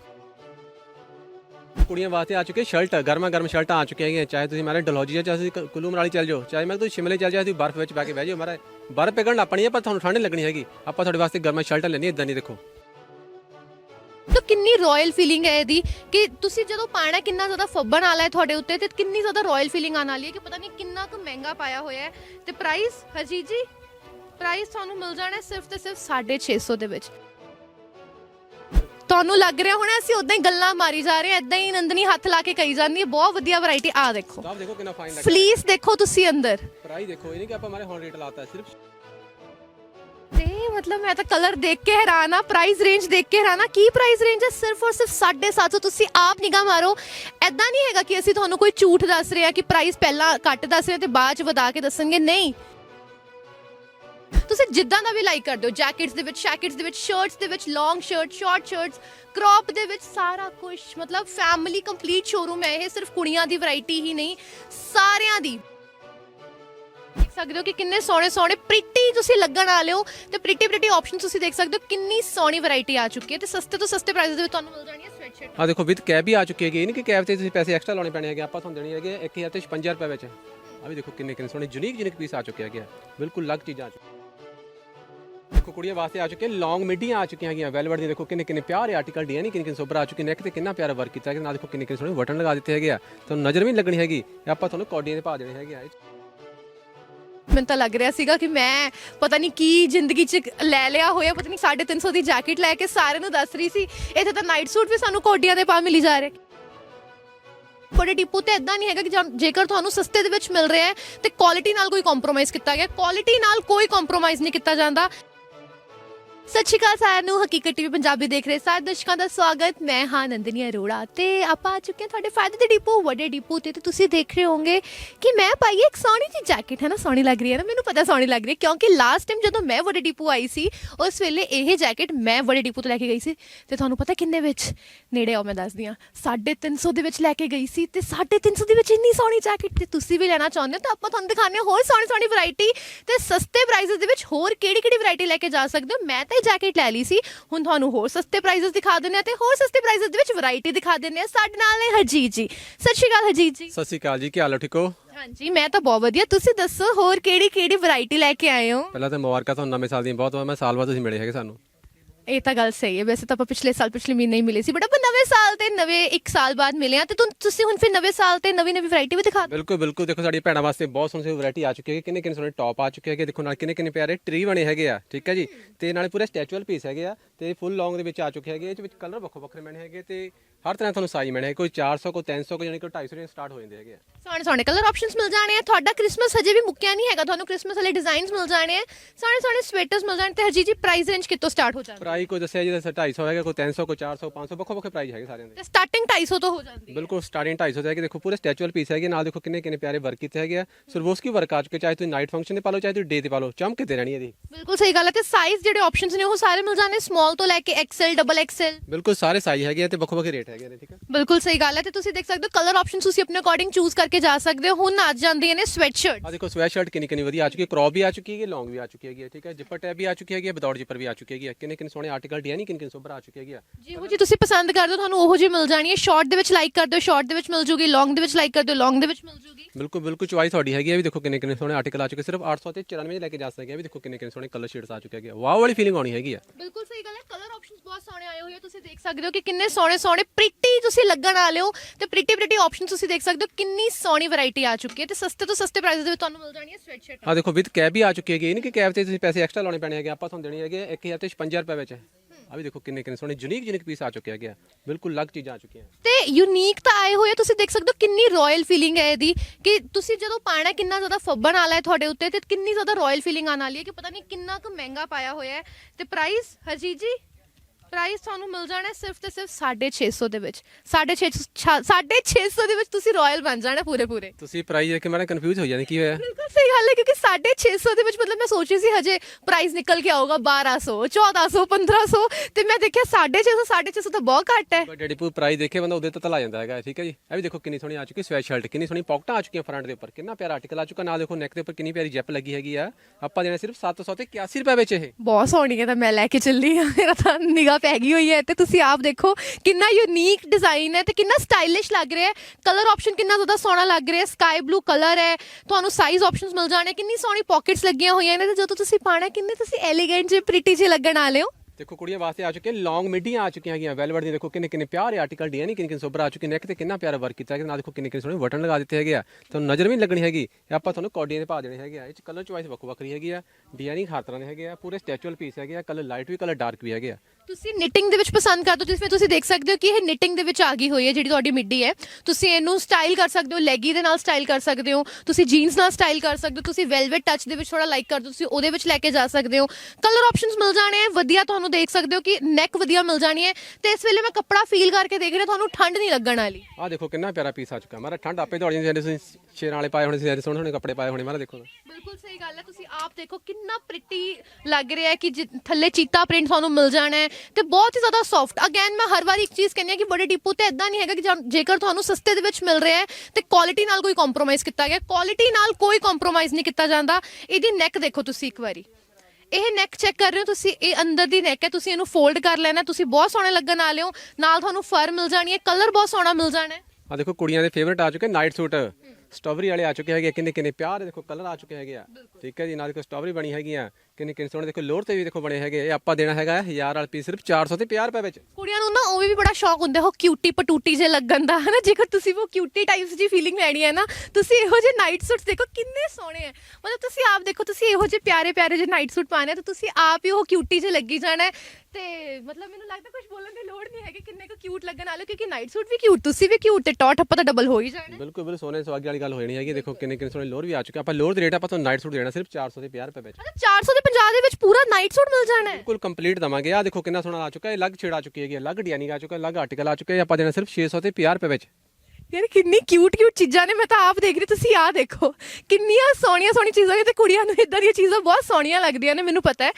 ਕੁੜੀਆਂ ਵਾਸਤੇ ਆ ਚੁੱਕੇ ਸ਼ਰਟ ਗਰਮਾ ਗਰਮ ਸ਼ਰਟਾਂ ਆ ਚੁੱਕੀਆਂ ਹੈਗੀਆਂ। ਚਾਹੇ ਤੁਸੀਂ ਮਾਰੇ ਡਲਹੌਜੀ ਜਾਂ ਚਾਹੇ ਤੁਸੀਂ ਕੁੱਲੂ ਮਨਾਲੀ ਚੱਲ ਜਾਓ। ਚਾਹੇ ਮੈਂ ਤੁਸੀਂ ਸ਼ਿਮਲੇ ਚੱਲ ਜਾਓ ਤੁਸੀਂ ਬਰਫ਼ ਵਿੱਚ ਬੈ ਕੇ ਬਹਿ ਜਾਓ। ਮਾਰੇ ਬਰਫ਼ ਪਿਘਲਣ ਆਪਣੀ ਹੈ ਪਰ ਤੁਹਾਨੂੰ ਠੰਡ ਲੱਗਣੀ ਹੈਗੀ। ਆਪਾਂ ਤੁਹਾਡੇ ਵਾਸਤੇ ਗਰਮਾ ਸ਼ਰਟਾਂ ਲੈਣੀ ਇਦਾਂ ਨਹੀਂ ਦੇਖੋ। ਤਾਂ ਕਿੰਨੀ ਰਾਇਲ ਫੀਲਿੰਗ ਹੈ ਇਹਦੀ ਕਿ ਤੁਸੀਂ ਜਦੋਂ ਪਾਣਾ ਕਿੰਨਾ ਜ਼ਿਆਦਾ ਫੱਬਣ ਵਾਲਾ ਹੈ ਤੁਹਾਡੇ ਉੱਤੇ ਤੇ ਕਿੰਨੀ ਜ਼ਿਆਦਾ ਰਾਇਲ ਫੀਲਿੰਗ ਆਉਣ ਵਾਲੀ ਹੈ ਕਿ ਪਤਾ ਨਹੀਂ ਕਿੰਨਾ ਕੁ ਮਹਿੰਗਾ ਪਾਇਆ ਹੋਇਆ ਹੈ। ਤੇ ਪ੍ਰਾਈਸ ਹਰਜੀਤ ਜੀ ਪ੍ਰਾਈਸ ਤੁਹਾਨੂੰ ਮਿਲ ਜਾਣਾ ਹੈ ਸਿਰਫ ਤੇ ਸਿਰਫ 650 ਦੇ ਵਿੱਚ। ਤੁਹਾਨੂੰ ਲੱਗ ਰਿਹਾ ਹੋਣਾ ਅਸੀਂ ਉਦਾਂ ਹੀ ਗੱਲਾਂ ਮਾਰੀ ਜਾ ਰਹੇ ਹਾਂ ਇਦਾਂ ਹੀ ਨੰਦਨੀ ਹੱਥ ਲਾ ਕੇ ਕਹੀ ਜਾਂਦੀ ਹੈ ਬਹੁਤ ਵਧੀਆ ਵੈਰਾਈਟੀ ਆ ਦੇਖੋ। ਸਾਹਬ ਦੇਖੋ ਕਿੰਨਾ ਫਾਈਨ ਲੱਗ ਫਲੀਸ ਦੇਖੋ ਤੁਸੀਂ ਅੰਦਰ। ਪ੍ਰਾਈਸ ਦੇਖੋ ਇਹ ਨਹੀਂ ਕਿ ਆਪਾਂ ਮਾਰੇ ਹੁਣ ਰੇਟ ਲਾਤਾ ਸਿਰਫ ਤੇ ਮਤਲਬ ਮੈਂ ਤਾਂ ਕਲਰ ਦੇਖ ਕੇ ਹੈਰਾਨ ਆ ਪ੍ਰਾਈਸ ਰੇਂਜ ਦੇਖ ਕੇ ਹੈਰਾਨ ਆ ਕੀ ਪ੍ਰਾਈਸ ਰੇਂਜ ਹੈ? ਸਿਰਫ ਔਰ ਸਿਰਫ 750 ਤੁਸੀਂ ਆਪ ਨਿਗਾਹ ਮਾਰੋ। ਐਦਾਂ ਨਹੀਂ ਹੈਗਾ ਕਿ ਅਸੀਂ ਤੁਹਾਨੂੰ ਕੋਈ ਝੂਠ ਦੱਸ ਰਹੇ ਆ ਕਿ ਪ੍ਰਾਈਸ ਪਹਿਲਾਂ ਘੱਟ ਦੱਸ ਰਹੇ ਤੇ ਬਾਅਦ ਚ ਵਧਾ ਕੇ ਦੱਸਣਗੇ। ਨਹੀਂ। ਤੁਸੀਂ ਜਿੱਦਾਂ ਦਾ ਵੀ ਲਾਈਕ ਕਰਦੇ ਹੋ ਜੈਕਟਸ ਦੇ ਵਿੱਚ ਸ਼ੈਕਟਸ ਦੇ ਵਿੱਚ ਸ਼ਰਟਸ ਦੇ ਵਿੱਚ long shirt short shirts crop ਦੇ ਵਿੱਚ ਸਾਰਾ ਕੁਝ ਮਤਲਬ ਫੈਮਿਲੀ ਕੰਪਲੀਟ ਸ਼ੋਰੂਮ ਹੈ ਇਹ, ਸਿਰਫ ਕੁੜੀਆਂ ਦੀ ਵੈਰਾਈਟੀ ਹੀ ਨਹੀਂ, ਸਾਰਿਆਂ ਦੀ। ਸਕਦੇ ਹੋ ਕਿ ਕਿੰਨੇ ਸੋਹਣੇ ਸੋਹਣੇ ਪ੍ਰਿਟੀ ਤੁਸੀਂ ਲੱਗਣ ਵਾਲੇ ਹੋ ਤੇ ਪ੍ਰਿਟੀ ਪ੍ਰਿਟੀ ਆਪਸ਼ਨ ਤੁਸੀਂ ਦੇਖ ਸਕਦੇ ਹੋ, ਕਿੰਨੀ ਸੋਹਣੀ ਵੈਰਾਈਟੀ ਆ ਚੁੱਕੀ ਹੈ ਤੇ ਸਸਤੇ ਤੋਂ ਸਸਤੇ ਪ੍ਰਾਈਸ ਦੇ ਵਿੱਚ ਤੁਹਾਨੂੰ ਮਿਲ ਜਾਣੀ ਹੈ ਸਵੈਟਸ਼ਰਟ ਆ ਦੇਖੋ ਵਿਦ ਕੈਬ ਵੀ ਆ ਚੁੱਕੀ ਹੈਗੀ, ਇਹ ਨਹੀਂ ਕਿ ਕੈਬ ਤੇ ਤੁਸੀਂ ਪੈਸੇ ਐਕਸਟਰਾ ਲਾਉਣੇ ਪੈਣੇ ਹੈਗੇ, ਆਪਾਂ ਤੁਹਾਨੂੰ ਦੇਣੀ ਹੈਗੇ 1056 ਰੁਪਏ ਵਿੱਚ। ਆ ਵੀ ਦੇਖੋ ਕਿੰਨੇ ਕਿੰਨੇ ਸੋਹਣੇ ਯੂਨੀਕ ਯੂਨੀਕ ਪੀਸ ਆ ਚੁੱਕੇ ਹੈਗੇ ਬਿਲਕੁਲ ਅਲੱਗ ਚੀਜ਼ਾਂ ਆ ਚੁੱਕੀਆਂ। ਦੇਖੋ, ਕੁੜੀਆਂ ਵਾਸਤੇ ਆ ਚੁੱਕੇ ਲੌਂਗ ਮਿੱਡੀਆਂ ਆ ਚੁੱਕੀਆਂ ਹੈਗੀਆਂ ਵੈਲਵਟ ਦੀਆਂ ਦੇਖੋ ਕਿੰਨੇ ਕਿੰਨੇ ਪਿਆਰੇ ਆਰਟੀਕਲ ਡੀਆਂ ਨਹੀਂ ਕਿੰਨੇ ਕਿੰਨੇ ਸੋਬਰ ਆ ਚੁੱਕੇ ਨੈਕ ਤੇ ਕਿੰਨਾ ਪਿਆਰਾ ਵਰਕ ਕੀਤਾ ਹੈ ਨਾਲ ਦੇਖੋ ਕਿੰਨੇ ਕਿੰਨੇ ਸੋਹਣੇ ਬਟਨ ਲਗਾ ਦਿੱਤੇ ਹੈਗੇ ਆ। ਤੁਹਾਨੂੰ ਨਜ਼ਰ ਵੀ ਨਹੀਂ ਲੱਗਣੀ ਹੈਗੀ ਆਪਾਂ ਤੁਹਾਨੂੰ ਕੋਡੀਆਂ ਦੇ ਪਾ ਦੇਣੇ ਹੈਗੇ ਆ। ਮੈਨੂੰ ਤਾਂ ਲੱਗ ਰਿਹਾ ਸੀਗਾ ਕਿ ਮੈਂ ਪਤਾ ਨਹੀਂ ਕੀ ਜ਼ਿੰਦਗੀ 'ਚ ਲੈ ਲਿਆ ਹੋਇਆ, ਪਤਾ ਨਹੀਂ 350 ਦੀ ਜੈਕਟ ਲੈ ਕੇ ਸਾਰਿਆਂ ਨੂੰ ਦੱਸ ਰਹੀ ਸੀ, ਇੱਥੇ ਤਾਂ ਨਾਈਟ ਸੂਟ ਵੀ ਸਾਨੂੰ ਕੋਡੀਆਂ ਦੇ ਪਾ ਮਿਲੀ ਜਾ ਰਹੇ। ਬੜੇ ਡਿਪੂ ਤੇ ਇਦਾਂ ਨਹੀਂ ਹੈਗਾ ਕਿ ਜਾਂ- ਜੇਕਰ ਤੁਹਾਨੂੰ ਸਸਤੇ ਦੇ ਵਿੱਚ ਮਿਲ ਰਿਹਾ ਹੈ, ਤੇ ਕੁਆਲਿਟੀ ਨਾਲ ਕੋਈ ਕੰਪਰੋਮਾਈਜ਼ ਕੀਤਾ ਗਿਆ ਕੁਆਲਿਟੀ ਨਾਲ ਕੋਈ ਕੰਪਰੋਮਾਈਜ਼ ਨਹੀਂ ਕੀਤਾ ਜਾਂਦਾ। ਸਤਿ ਸ਼੍ਰੀ ਅਕਾਲ ਸਾਰਿਆਂ ਨੂੰ, ਹਕੀਕਤ ਟੀਵੀ ਪੰਜਾਬੀ ਦੇਖ ਰਹੇ ਸਾਰੇ ਦਰਸ਼ਕਾਂ ਦਾ ਸਵਾਗਤ। ਮੈਂ ਹਾਂ ਨੰਦਨੀ ਅਰੋੜਾ ਤੇ ਆਪਾਂ ਆ ਚੁੱਕੇ ਹਾਂ ਤੁਹਾਡੇ ਫਾਇਦੇ ਦੇ ਡਿਪੂ, ਵੱਡੇ ਡਿਪੂ ਤੇ ਤੇ ਤੁਸੀਂ ਦੇਖ ਰਹੇ ਹੋਵੋਗੇ ਕਿ ਮੈਂ ਪਾਈ ਇੱਕ ਸੋਹਣੀ ਜਿਹੀ ਜੈਕਟ ਹੈ ਨਾ? ਸੋਹਣੀ ਲੱਗ ਰਹੀ ਹੈ ਨਾ? ਮੈਨੂੰ ਪਤਾ ਸੋਹਣੀ ਲੱਗ ਰਹੀ ਹੈ ਕਿਉਂਕਿ ਲਾਸਟ ਟਾਈਮ ਜਦੋਂ ਮੈਂ ਵੱਡੇ ਡਿਪੂ ਆਈ ਸੀ, ਉਸ ਵੇਲੇ ਇਹ ਜੈਕਟ ਮੈਂ ਵੱਡੇ ਡਿਪੂ ਤੋਂ ਲੈ ਕੇ ਗਈ ਸੀ। ਤੇ ਤੁਹਾਨੂੰ ਪਤਾ ਕਿੰਨੇ ਵਿੱਚ? ਨੇੜੇ ਆਓ ਮੈਂ ਦੱਸਦੀ ਹਾਂ। 350 ਦੇ ਵਿੱਚ ਲੈ ਕੇ ਗਈ ਸੀ ਤੇ 350 ਦੇ ਵਿੱਚ ਇੰਨੀ ਸੋਹਣੀ ਜੈਕਟ ਤੇ ਤੁਸੀਂ ਵੀ ਲੈਣਾ ਚਾਹੁੰਦੇ ਹੋ ਤਾਂ ਆਪਾਂ ਤੁਹਾਨੂੰ ਦਿਖਾਉਂਦੇ ਹਾਂ ਹੋਰ ਸੋਹਣੀ ਸੋਹਣੀ ਵੈਰਾਈਟੀ ਤੇ ਸਸਤੇ ਪ੍ਰਾਈਸਸ ਦੇ ਵਿੱਚ ਹੋਰ ਕਿਹੜੀ ਕਿਹੜੀ ਵੈਰਾਈਟੀ ਲੈ ਕੇ ਜਾ ਸਕਦੇ ਹੋ? ਮੈਂ ਤਾਂ ਇਹ ਜੈਕਟ ਲੈ ਲਈ ਸੀ। ਹੁਣ ਤੁਹਾਨੂੰ ਹੋਰ ਸਸਤੇ ਪ੍ਰਾਈਸਸ ਦਿਖਾ ਦਿੰਦੇ ਆ ਤੇ ਹੋਰ ਸਸਤੇ ਪ੍ਰਾਈਸਸ ਦੇ ਵਿੱਚ ਵੈਰਾਈਟੀ ਦਿਖਾ ਦਿੰਦੇ ਆ ਸਾਡੇ ਨਾਲ ਨੇ ਹਰਜੀਤ ਜੀ। ਸਤਿ ਸ਼੍ਰੀ ਅਕਾਲ ਹਰਜੀਤ ਜੀ। ਸਤਿ ਸ਼੍ਰੀ ਅਕਾਲ ਜੀ ਕੀ ਹਾਲ ਹੋ ਠੀਕ ਹੋ? ਹਾਂਜੀ ਮੈਂ ਤਾਂ ਬਹੁਤ ਵਧੀਆ। ਤੁਸੀਂ ਦੱਸੋ ਹੋਰ ਕਿਹੜੀ ਕਿਹੜੀ ਵੈਰਾਈਟੀ ਲੈ ਕੇ ਆਏ ਹੋ? ਪਹਿਲਾਂ ਤਾਂ ਮੁਬਾਰਕਾਂ ਤੁਹਾਨੂੰ ਨਵੇਂ ਸਾਲ ਦੀਆਂ। ਬਹੁਤ ਬਹੁਤ ਮੈਂ ਸਾਲ ਬਾਅਦ ਤੁਸੀਂ ਮਿਲੇ ਹੈਗੇ ਸਾਨੂੰ। ਇਹ ਤਾਂ ਗੱਲ ਸਹੀ ਹੈ। ਵੈਸੇ ਤਾਂ ਆਪਾਂ ਪਿਛਲੇ ਸਾਲ, ਪਿਛਲੇ ਮਹੀਨੇ ਹੀ ਮਿਲੇ ਸੀ ਬਟ ਆਪਾਂ ਨਵੇਂ ਸਾਲ ਤੇ ਨਵੇਂ ਇੱਕ ਸਾਲ ਬਾਅਦ ਮਿਲੇ ਆ ਤੇ ਤੁਮ- ਤੁਸੀਂ ਹੁਣ ਫਿਰ ਨਵੇਂ ਸਾਲ ਤੇ ਨਵੀਂ ਨਵੀਂ ਵੈਰਾਈਟੀ ਵੀ ਦਿਖਾ ਬਿਲਕੁਲ ਬਿਲਕੁਲ। ਦੇਖੋ, ਸਾਡੀ ਭੈਣਾਂ ਵਾਸਤੇ ਬਹੁਤ ਸੋਹਣੀ ਵੈਰਾਈਟੀ ਆ ਚੁੱਕੀ ਹੈ ਕਿੰਨੇ ਕਿੰਨੇ ਸੋਹਣੇ ਟੌਪ ਆ ਚੁੱਕੇ ਹੈਗੇ। ਦੇਖੋ, ਨਾਲ ਕਿੰਨੇ ਕਿੰਨੇ ਪਿਆਰੇ ਟ੍ਰੀ ਬਣੇ ਹੈਗੇ ਆ, ਠੀਕ ਹੈ ਜੀ? ਤੇ ਨਾਲੇ ਪੂਰੇ ਸਟੈਚੂਅਲ ਪੀਸ ਹੈਗੇ ਆ। ਤੇ ਫੁੱਲ ਲੌਂਗ ਦੇ ਵਿੱਚ ਆ ਚੁੱਕੇ ਹੈਗੇ। ਇਹ ਵਿੱਚ ਕਲਰ ਵੱਖੋ ਵੱਖਰੇ ਬਣੇ ਹੈਗੇ। ਤੇ ਹਰ ਤਰ੍ਹਾਂ ਤੁਹਾਨੂੰ ਸਾਈਜ਼ ਮਿਲਣੇ ਹੈਗੇ ਕੋਈ 400 ਕੋਈ 300 ਕੋਈ ਯਾਨੀ ਕਿ 250 ਰੇਂਜ ਸਟਾਰਟ ਹੋ ਜਾਂਦੇ ਹੈਗੇ ਆ। ਸੋਹਣੇ ਸੋਹਣੇ ਕਲਰ ਆਪਸ਼ਨਸ ਮਿਲ ਜਾਣੇ ਆ। ਤੁਹਾਡਾ ਕ੍ਰਿਸਮਸ ਹਜੇ ਵੀ ਮੁੱਕਿਆ ਨਹੀਂ ਹੈਗਾ। ਤੁਹਾਨੂੰ ਕ੍ਰਿਸਮਸ ਵਾਲੇ ਡਿਜ਼ਾਈਨਸ ਮਿਲ ਜਾਣੇ ਆ। ਸੋਹਣੇ ਸੋਹਣੇ ਸਵੈਟਰਸ ਮਿਲ ਜਾਣੇ ਤੇ ਹਰਜੀਤ ਜੀ ਪ੍ਰਾਈਸ ਰੇਂਜ ਕਿੱਥੋਂ ਸਟਾਰਟ ਹੋ ਜਾਂਦਾ? ਪ੍ਰਾਈਸ ਕੋਈ ਦੱਸਿਆ ਜੀ 250 ਹੈਗਾ ਕੋਈ 300 ਕੋਈ 400 500 ਵੱਖੋ ਵੱਖਰੇ ਪ੍ਰਾਈਸ ਹੈਗੇ ਸਾਰਿਆਂ ਦੇ। ਤੇ ਸਟਾਰਟਿੰਗ 250 ਤੋਂ ਹੋ ਜਾਂਦੀ ਹੈ। ਬਿਲਕੁਲ ਸਟਾਰਟਿੰਗ 250 ਤੋਂ ਹੈ ਕਿ ਦੇਖੋ ਪੂਰੇ ਸਟੈਚੂਅਲ ਪੀਸ ਹੈਗੇ। ਨਾਲ ਦੇਖੋ ਕਿੰਨੇ ਕਿੰਨੇ ਪਿਆਰੇ ਵਰਕ ਕੀਤੇ ਹੈਗੇ ਆ। ਸਰਵੋਸਕੀ ਵਰਕ ਆ ਚੁੱਕੇ ਚਾਹੇ ਤੁਸੀਂ ਨਾਈਟ ਫੰਕਸ਼ਨ ਤੇ ਪਾ ਲਓ ਚਾਹੇ ਤੁਸੀਂ ਡੇ ਤੇ ਪਾ ਲਓ। ਚਮਕ ਤੇ ਰਹਿਣੀ ਇਹਦੀ। ਬਿਲਕੁਲ ਸਹੀ ਗੱਲ ਹੈ ਤੇ ਸਾਈਜ਼ ਜਿਹੜੇ ਆਪਸ਼ਨਸ ਨੇ ਉਹ ਸਾਰੇ ਮਿਲ ਜਾਣੇ। ਸਮਾਲ ਤੋਂ ਲੈ ਕੇ ਐਕਸਲ ਡਬਲ ਐਕਸਲ ਬਿਲਕੁਲ ਸਾਰੇ ਸਾਈਜ਼ ਹੈਗੇ ਆ ਤੇ ਵੱਖੋ ਵੱਖਰੇ ਰੇਟ ਹੈਗੇ ਨੇ ਠੀਕ ਹੈ? ਬਿਲਕੁਲ ਸਹੀ ਗੱਲ ਹੈ ਤੇ ਤੁਸੀਂ ਦੇਖ ਸਕਦੇ ਹੋ ਕਲਰ ਆਪਸ਼ਨ ਤੁਸੀਂ ਆਪਣੇ ਅਕੋਰਡਿੰਗ ਚੂਜ਼ ਕਰਕੇ ਜਾ ਸਕਦੇ ਹੋ। ਹੁਣ ਆ ਜਾਂਦੀਆਂ ਨੇ ਸਵੈਟਸ਼ਰਟ ਆ ਦੇਖੋ ਸਵੈਟ ਸ਼ਰਟ ਕਿੰਨੀ ਕਿੰਨੀ ਵਧੀਆ ਆ ਚੁੱਕੀ ਹੈ। ਕ੍ਰੌਪ ਵੀ ਆ ਚੁੱਕੀ ਹੈ ਲੌਂਗ ਵੀ ਆ ਚੁੱਕੀ ਹੈਗੀ ਹੈ ਠੀਕ ਹੈ? ਜਿੱਪਰ ਟੈਬ ਵੀ ਆ ਚੁੱਕੀ ਹੈਗੀ ਹੈ ਵਿਦਆਊਟ ਜਿੱਪਰ ਵੀ ਆ ਚੁੱਕੀ ਹੈਗੀ ਹੈ। ਕਿੰਨੇ ਕਿੰਨੇ ਸੋਹਣੇ ਆਰਟੀਕਲ ਡੀ ਨਹੀਂ ਕਿੰਨੇ ਕਿੰਨੇ ਸੋਬਰ ਆ ਚੁੱਕੀ ਹੈਗੀ ਆ। ਜਿਹੋ ਜੀ ਤੁਸੀਂ ਪਸੰਦ ਕਰਦੇ ਹੋ ਤੁਹਾਨੂੰ ਉਹੋ ਜੀ ਮਿਲ ਜਾਣੀ ਹੈ। ਸ਼ਾਰਟ ਦੇ ਵਿੱਚ ਲਾਈਕ ਕਰਦੇ ਹੋ ਸ਼ਾਰਟ ਦੇ ਵਿੱਚ ਮਿਲ ਜੂਗੀ ਲੌਂਗ ਦੇ ਵਿੱਚ ਲਾਈਕ ਕਰਦੇ ਹੋ ਲੌਂਗ ਦੇ ਵਿੱਚ ਮਿਲ ਜੂਗੀ। ਬਿਲਕੁਲ ਬਿਲਕੁਲ ਚੁਆਈ ਤੁਹਾਡੀ ਹੈਗੀ ਹੈ। ਵੀ ਦੇਖੋ ਕਿੰਨੇ ਕਿੰਨੇ ਸੋਹਣੇ ਆਰਟੀਕਲ ਆ ਚੁੱਕੇ ਸਿਰਫ 800 ਤੇ 94 ਦੇ ਲੈ ਕੇ ਜਾ ਸਕਦੇ ਆ। ਵੀ ਦੇਖੋ ਕਿੰਨੇ ਕਿੰਨੇ ਸੋਹਣੇ ਕਲਰ ਸ਼ੇਡਸ ਆ ਚੁੱਕੇ ਹੈਗੇ ਵਾਓ ਵਾਲੀ ਫੀਲਿੰਗ ਆਉਣੀ ਹੈਗੀ ਆ। ਬਿਲਕੁਲ ਸਹੀ ਗੱਲ ਹੈ ਕਲਰ ਆਪਸ਼ਨਸ ਬਹੁਤ ਸੋਹਣੇ ਆਏ ਹੋਏ ਆ। ਤੁਸੀਂ ਦੇਖ ਸਕਦੇ ਹੋ ਕਿ ਕਿੰਨੇ ਸੋਹਣੇ ਸੋਹਣੇ ਪ੍ਰਿਟੀ ਤੁਸੀਂ ਲੱਗਣ ਵਾਲੇ ਹੋ ਤੇ ਪ੍ਰਿਟੀ ਪ੍ਰਿਟੀ ਆਪਸ਼ਨ ਤੁਸੀਂ ਦੇਖ ਸਕਦੇ ਹੋ ਕਿੰਨੀ ਸੋਹਣੀ ਵੈਰਾਈਟੀ ਆ ਚੁੱਕੀ ਹੈ ਤੇ ਸਸਤੇ ਤੋਂ ਸਸਤੇ ਪ੍ਰਾਈਸ ਦੇ ਵਿੱਚ ਤੁਹਾਨੂੰ ਮਿਲ ਜਾਣੀ ਹੈ ਸਵੈਟਸ਼ਰਟ ਆ ਦੇਖੋ ਵਿਦ ਕੈਬ ਵੀ ਆ ਚੁੱਕੀ ਹੈਗੀ ਇਹ ਨਹੀਂ ਕਿ ਕੈਬ ਤੇ ਤੁਸੀਂ ਪੈਸੇ ਐਕਸਟਰਾ ਲਾਉਣੇ ਪੈਣੇ ਹੈਗੇ ਆਪਾਂ ਤੁਹਾਨੂੰ ਦੇਣੀ ਹੈਗੇ 1056 ਰੁਪਏ ਵਿੱਚ। ਆ ਵੀ ਦੇਖੋ ਕਿੰਨੇ ਕਿੰਨੇ ਸੋਹਣੇ ਯੂਨੀਕ ਯੂਨੀਕ ਪੀਸ ਆ ਚੁੱਕੇ ਹੈਗੇ ਬਿਲਕੁਲ ਅਲੱਗ ਚੀਜ਼ਾਂ ਆ ਚੁੱਕੀਆਂ। ਤੇ ਯੂਨੀਕ ਤਾਂ ਆਏ ਹੋਏ ਤੁਸੀਂ ਦੇਖ ਸਕਦੇ ਹੋ ਕਿੰਨੀ ਰਾਇਲ ਫੀਲਿੰਗ ਹੈ ਇਹਦੀ ਕਿ ਤੁਸੀਂ ਜਦੋਂ ਪਾਣਾ ਕਿੰਨਾ ਜ਼ਿਆਦਾ ਫੱਬਣ ਵਾਲਾ ਹੈ ਤੁਹਾਡੇ ਉੱਤੇ ਤੇ ਕਿੰਨੀ ਜ਼ਿਆਦਾ ਰਾਇਲ ਫੀਲਿੰਗ ਆਉਣ ਵਾਲੀ ਹੈ ਕਿ ਪਤਾ ਨਹੀਂ ਕਿੰਨਾ ਕੁ ਮਹਿੰਗਾ ਪਾਇਆ ਹੋਇਆ ਹੈ। ਤੇ ਪ੍ਰਾਈਸ ਹਰਜੀਤ ਜੀ? ਪ੍ਰਾਈਸ ਤੁਹਾਨੂੰ ਮਿਲ ਜਾਣਾ ਸਿਰਫ ਤੇ ਸਿਰਫ 650 ਦੇ ਵਿੱਚ। 650 650 ਦੇ ਵਿੱਚ ਤੁਸੀਂ ਰਾਇਲ ਬਣ ਜਾਣਾ ਪੂਰੇ ਪੂਰੇ। ਤੁਸੀਂ ਪ੍ਰਾਈਸ ਦੇਖ ਕੇ ਮੈਂ ਕਨਫਿਊਜ਼ ਹੋ ਜਾਂਦੀ ਕੀ ਹੋਇਆ? ਬਿਲਕੁਲ ਸਹੀ ਗੱਲ ਹੈ ਕਿਉਂਕਿ 650 ਦੇ ਵਿੱਚ ਮਤਲਬ ਮੈਂ ਸੋਚ ਸੀ ਹਜੇ ਪ੍ਰਾਈਸ ਨਿਕਲ ਕੇ ਆਊਗਾ 1200 1400 1500 ਤੇ ਮੈਂ ਦੇਖਿਆ 650 650 ਤਾਂ ਬਹੁਤ ਘੱਟ ਹੈ। ਡੈਡੀ ਪੂ ਪ੍ਰਾਈਸ ਦੇਖੇ ਬੰਦਾ ਉਹਦੇ ਤੋਂ ਤਲਾ ਜਾਂਦਾ ਹੈਗਾ ਠੀਕ ਹੈ ਜੀ? ਇਹ ਵੀ ਦੇਖੋ ਕਿੰਨੀ ਸੋਹਣੀ ਆ ਚੁੱਕੀ ਸਵੈਟ ਸ਼ਰਟ ਕਿੰਨੀ ਸੋਹਣੀ ਪੌਕਟਾਂ ਆ ਚੁੱਕੀਆਂ ਫਰੰਟ ਦੇ ਉੱਪਰ ਕਿੰਨਾ ਪਿਆਰਾ ਆਰਟੀਕਲ ਆ ਚੁੱਕਾ ਨਾਲ ਦੇਖੋ ਨੈਕ ਦੇ ਉੱਪਰ ਕਿੰਨੀ ਪਿਆਰੀ ਜੈਪ ਲੱਗੀ ਹੈਗੀ ਆ। ਆਪਾਂ ਦੇਣਾ ਸਿਰਫ 700 ਤੇ 81 ਰੁਪਏ ਵਿੱਚ ਇਹ। ਬਹੁਤ ਸੋਹਣੀ ਹੈ ਤਾਂ ਮੈਂ ਲੈ ਕੇ ਚੱਲੀ ਆ ਮੇਰਾ ਤਾਂ ਨਿਗਾਹ ਪੈ ਗਈ ਹੋਈ ਹੈ ਤੇ ਤੁਸੀਂ ਆਪ ਦੇਖੋ ਕਿੰਨਾ ਯੂਨੀਕ ਡਿਜ਼ਾਈਨ ਹੈ ਤੇ ਕਿੰਨਾ ਸਟਾਈਲਿਸ਼ ਲੱਗ ਰਿਹਾ ਹੈ। ਕਲਰ ਆਪਸ਼ਨ ਕਿੰਨਾ ਜ਼ਿਆਦਾ ਸੋਹਣਾ ਲੱਗ ਰਿਹਾ ਹੈ। ਸਕਾਈ ਬਲੂ ਕਲਰ ਹੈ। ਤੁਹਾਨੂੰ ਸਾਈਜ਼ ਆਪਸ਼ਨਸ ਮਿਲ ਜਾਣੇ। ਕਿੰਨੀ ਸੋਹਣੀ ਪਾਕਟਸ ਲੱਗੀਆਂ ਹੋਈਆਂ ਨੇ ਤੇ ਜਦੋਂ ਤੁਸੀਂ ਪਾਣਾ ਕਿੰਨੇ ਤੁਸੀਂ ਐਲੀਗੈਂਟ ਜਿਹੇ ਪ੍ਰੀਟੀ ਜਿਹੇ ਲੱਗਣ ਵਾਲੇ ਹੋ। ਦੇਖੋ, ਕੁੜੀਆਂ ਵਾਸਤੇ ਆ ਚੁੱਕੇ ਲੌਂਗ ਮਿੱਡੀਆਂ ਆ ਚੁੱਕੀਆਂ ਹੈਗੀਆਂ ਵੈਲਵਟ ਦੀਆਂ। ਦੇਖੋ, ਕਿੰਨੇ ਕਿੰਨੇ ਪਿਆਰੇ ਆਰਟੀਕਲ ਡੀਆਂ ਨਹੀਂ ਕਿੰਨੇ ਕਿੰਨੇ ਸੋਬਰ ਆ ਚੁੱਕੇ ਨੈਕ ਤੇ ਕਿੰਨਾ ਪਿਆਰਾ ਵਰਕ ਕੀਤਾ ਹੈ ਨਾਲ ਦੇਖੋ, ਕਿੰਨੇ ਕਿੰਨੇ ਸੋਹਣੇ ਬਟਨ ਲਗਾ ਦਿੱਤੇ ਹੈਗੇ ਆ। ਤੁਹਾਨੂੰ ਨਜ਼ਰ ਵੀ ਨਹੀਂ ਲੱਗਣੀ ਹੈਗੀ। ਇਹ ਆਪਾਂ ਤੁਹਾਨੂੰ ਕੋਡੀਆਂ ਦੇ ਪਾ ਦੇਣੇ ਹੈਗੇ ਆ। ਇਹ ਚ ਕਲਰ ਚੁਆਇਸ ਵੱਖੋ ਵੱਖਰੀ ਹੈਗੀ ਆ। ਡਿਜ਼ਾਈਨਿੰਗ ਹਰ ਤਰ੍ਹਾਂ ਦੇ ਹੈਗੇ ਆ। ਪੂਰੇ ਸਟੈਚੂਅਲ ਪੀਸ ਹੈਗੇ ਆ। ਕਲਰ ਲਾਈਟ ਵੀ ਕਲਰ ਡਾਰਕ ਵੀ ਹੈਗੇ ਆ। ਤੁਸੀਂ ਨਿਟਿੰਗ ਦੇ ਵਿੱਚ ਪਸੰਦ ਕਰਦੇ ਹੋ ਜਿਵੇਂ ਤੁਸੀਂ ਦੇਖ ਸਕਦੇ ਹੋ ਕਿ ਇਹ ਨਿਟਿੰਗ ਦੇ ਵਿੱਚ ਆ ਗਈ ਹੋਈ ਹੈ ਜਿਹੜੀ ਤੁਹਾਡੀ ਮਿੱਡੀ ਹੈ। ਤੁਸੀਂ ਇਹਨੂੰ ਸਟਾਈਲ ਕਰ ਸਕਦੇ ਹੋ ਲੈਗੀ ਦੇ ਨਾਲ ਸਟਾਈਲ ਕਰ ਸਕਦੇ ਹੋ। ਤੁਸੀਂ ਜੀਨਸ ਨਾਲ ਸਟਾਈਲ ਕਰ ਸਕਦੇ ਹੋ ਤੁਸੀਂ ਵੈਲਵਟ ਟੱਚ ਦੇ ਵਿੱਚ ਥੋੜਾ ਲਾਈਕ ਕਰਦੇ ਹੋ ਤੁਸੀਂ ਉਹਦੇ ਵਿੱਚ ਲੈ ਕੇ ਜਾ ਸਕਦੇ ਹੋ। ਕਲਰ ਆਪਸ਼ਨਸ ਮਿਲ ਜਾਣੇ ਆ ਵਧੀਆ ਤੁਹਾਨੂੰ ਦੇਖ ਸਕਦੇ ਹੋ ਕਿ ਨੈਕ ਵਧੀਆ ਮਿਲ ਜਾਣੀ ਹੈ। ਤੇ ਇਸ ਵੇਲੇ ਮੈਂ ਕੱਪੜਾ ਫੀਲ ਕਰਕੇ ਦੇਖ ਰਿਹਾ ਤੁਹਾਨੂੰ ਠੰਡ ਨਹੀਂ ਲੱਗਣ ਵਾਲੀ। ਆ ਦੇਖੋ ਕਿੰਨਾ ਪਿਆਰਾ ਪੀਸ ਆ ਚੁੱਕਾ ਮਾਰਾ ਠੰਡ ਆਪੇ ਦੌੜ ਜਾਂਦੀ ਤੁਸੀਂ ਸ਼ੇਰਾਂ ਵਾਲੇ ਪਾਏ ਹੋਣੇ ਸੀ ਸੋਹਣੇ ਸੋਹਣੇ ਕੱਪੜੇ ਪਾਏ ਹੋਣੇ ਮਾਰਾ ਦੇਖੋ। ਬਿਲਕੁਲ ਸਹੀ ਗੱਲ ਹੈ ਤੁਸੀਂ ਆਪ ਦੇਖੋ ਕਿੰਨਾ ਪ੍ਰਿਟੀ ਲੱਗ ਰਿਹਾ ਹੈ ਕਿ ਥੱਲੇ ਚੀਤਾ ਪ੍ਰਿੰਟ ਤੁਹਾਨੂੰ ਮਿਲ ਜਾਣਾ ਹੈ ਤੇ ਬਹੁਤ ਹੀ ਜ਼ਿਆਦਾ ਸੌਫਟ ਅਗੇਨ ਮੈਂ ਹਰ ਵਾਰੀ ਇੱਕ ਚੀਜ਼ ਕਹਿੰਦੀ ਹਾਂ ਕਿ ਬੜੇ ਡਿਪੂ ਤੇ ਇਦਾਂ ਨਹੀਂ ਹੈਗਾ ਕਿ ਜਾਂ- ਜੇਕਰ ਤੁਹਾਨੂੰ ਸਸਤੇ ਦੇ ਵਿੱਚ ਮਿਲ ਰਿਹਾ ਹੈ ਤੇ ਕੁਆਲਿਟੀ ਨਾਲ ਕੋਈ ਕੰਪਰੋਮਾਈਜ਼ ਕੀਤਾ ਗਿਆ। ਕੁਆਲਿਟੀ ਨਾਲ ਕੋਈ ਕੰਪਰੋਮਾਈਜ਼ ਨਹੀਂ ਕੀਤਾ ਜਾਂਦਾ। ਇਹਦੀ ਨੈਕ ਦੇਖੋ ਤੁਸੀਂ ਇੱਕ ਵਾਰੀ। ਇਹ ਨੈਕ ਚੈੱਕ ਕਰ ਰਹੇ ਹੋ ਤੁਸੀਂ। ਇਹ ਅੰਦਰ ਦੀ ਨੈਕ ਹੈ। ਤੁਸੀਂ ਇਹਨੂੰ ਫੋਲਡ ਕਰ ਲੈਣਾ। ਤੁਸੀਂ ਬਹੁਤ ਸੋਹਣੇ ਲੱਗਣ ਵਾਲੇ ਹੋ। ਨਾਲ ਤੁਹਾਨੂੰ ਫਰ ਮਿਲ ਜਾਣੀ ਹੈ। ਕਲਰ ਬਹੁਤ ਸੋਹਣਾ ਮਿਲ ਜਾਣਾ ਹੈ। ਆ ਦੇਖੋ ਕੁੜੀਆਂ ਦੇ ਫੇਵਰਟ ਆ ਚੁੱਕੇ ਨਾਈਟ ਸੂਟ ਸਟ੍ਰਾਬੇਰੀ ਵਾਲੇ ਆ ਚੁੱਕੇ ਹੈਗੇ। ਆ, ਕਿੰਨੇ ਕਿੰਨੇ ਪਿਆਰੇ ਦੇਖੋ ਕਲਰ ਆ ਚੁੱਕੇ ਹੈਗੇ ਆ। ਠੀਕ ਹੈ ਜੀ। ਨਾਲ ਦੇਖੋ ਸਟ੍ਰਾਬੇਰੀ ਬਣੀ ਹੈਗੀ ਆ। ਕਿੰਨੇ ਕਿੰਨੇ ਸੋਹਣੇ ਦੇਖੋ ਲੋਅਰ ਤੇ ਵੀ ਦੇਖੋ ਬਣੇ ਹੈਗੇ ਇਹ ਆਪਾਂ ਦੇਣਾ ਹੈਗਾ 1000 ਵਾਲਾ ਪੀਸ ਸਿਰਫ 400 ਤੇ 50 ਰੁਪਏ ਵਿੱਚ। ਕੁੜੀਆਂ ਨੂੰ ਨਾ ਉਹ ਵੀ ਬੜਾ ਸ਼ੌਕ ਹੁੰਦਾ ਉਹ ਕਿਊਟੀ ਪਟੂਟੀ ਜੇ ਲੱਗਣ ਦਾ। ਹਨਾ ਜੇਕਰ ਤੁਸੀਂ ਉਹ ਕਿਊਟੀ ਟਾਈਪਸ ਦੀ ਫੀਲਿੰਗ ਲੈਣੀ ਹੈ ਨਾ ਤੁਸੀਂ ਇਹੋ ਜਿਹੇ ਨਾਈਟ ਸੂਟਸ ਦੇਖੋ ਕਿੰਨੇ ਸੋਹਣੇ ਹੈ। ਮਤਲਬ ਤੁਸੀਂ ਆਪ ਦੇਖੋ ਤੁਸੀਂ ਇਹੋ ਜਿਹੇ ਪਿਆਰੇ ਪਿਆਰੇ ਜਿਹੇ ਨਾਈਟ ਸੂਟ ਪਾਣੇ ਤਾਂ ਤੁਸੀਂ ਆਪ ਹੀ ਉਹ ਕਿਊਟੀ ਜੇ ਲੱਗੀ ਜਾਣਾ ਹੈ। ਤੇ ਮਤਲਬ ਮੈਨੂੰ ਲੱਗਦਾ ਕੁਝ ਬੋਲਣ ਦੀ ਲੋੜ ਨਹੀਂ ਹੈਗੀ ਕਿੰਨੇ ਕੁ ਕਿਊਟ ਲੱਗਣ ਵਾਲੇ ਕਿਉਂਕਿ ਨਾਈਟ ਸੂਟ ਵੀ ਕਿਊਟ ਤੁਸੀਂ ਵੀ ਕਿਊਟ ਤੇ ਟੌਟ ਹੱਪਾ ਤਾਂ ਡਬਲ ਹੋ ਹੀ ਜਾਣਾ। ਬਿਲਕੁਲ ਬਿਲਕੁਲ ਸੋਨੇ ਸਵਾਗੀ ਵਾਲੀ ਗੱਲ ਹੋ ਜਾਣੀ ਹੈਗੀ। ਦੇਖੋ ਕਿੰਨੇ ਕਿੰਨੇ ਸੋਹਣੇ ਲੋਅਰ ਵੀ ਆ ਚੁੱਕੇ ਆਪਾਂ ਲੋਅਰ ਦੇ ਰੇਟ ਆਪਾਂ ਤੁਹਾਨੂੰ ਨਾਈਟ ਸੂਟ ਦੇਣਾ ਸਿਰਫ 400 ਤੇ 50 ਰੁਪਏ ਵਿੱਚ। ਅੱਛਾ 400 ਦੇ 50 ਦੇ ਵਿੱਚ ਪੂਰਾ ਨਾਈਟ ਸੂਟ ਮਿਲ ਜਾਣਾ ਹੈ। ਬਿਲਕੁਲ ਕੰਪਲੀਟ ਦਵਾਂਗੇ। ਆ ਦੇਖੋ ਕਿੰਨਾ ਸੋਹਣਾ ਆ ਚੁੱਕਾ ਹੈ। ਅਲੱਗ ਛੇੜ ਆ ਚੁੱਕੀ ਹੈਗੀ ਅਲੱਗ ਡਿਜ਼ਾਈਨਿੰਗ ਆ ਚੁੱਕਾ ਅਲੱਗ ਆਰਟੀਕਲ ਆ ਚੁੱਕੇ ਆਪਾਂ ਦੇਣਾ ਸਿਰਫ 600 ਤੇ 50 ਰੁਪਏ ਵਿੱਚ। ਯਾਰ ਕਿੰਨੀ ਕਿਊਟ ਕਿਊਟ ਚੀਜ਼ਾਂ ਨੇ ਮੈਂ ਤਾਂ ਆਪ ਦੇਖ ਰਹੀ ਤੁਸੀਂ ਆਹ ਦੇਖੋ। ਕਿੰਨੀਆਂ ਸੋਹਣੀਆਂ ਸੋਹਣੀਆਂ ਚੀਜ਼ਾਂ ਨੇ ਤੇ ਕੁੜੀਆਂ ਨੂੰ ਇਦਾਂ ਦੀਆਂ ਚੀਜ਼ਾਂ ਬਹੁਤ ਸੋਹਣੀਆਂ ਲੱਗਦੀਆਂ ਨੇ ਮੈਨੂੰ ਪਤਾ ਹੈ।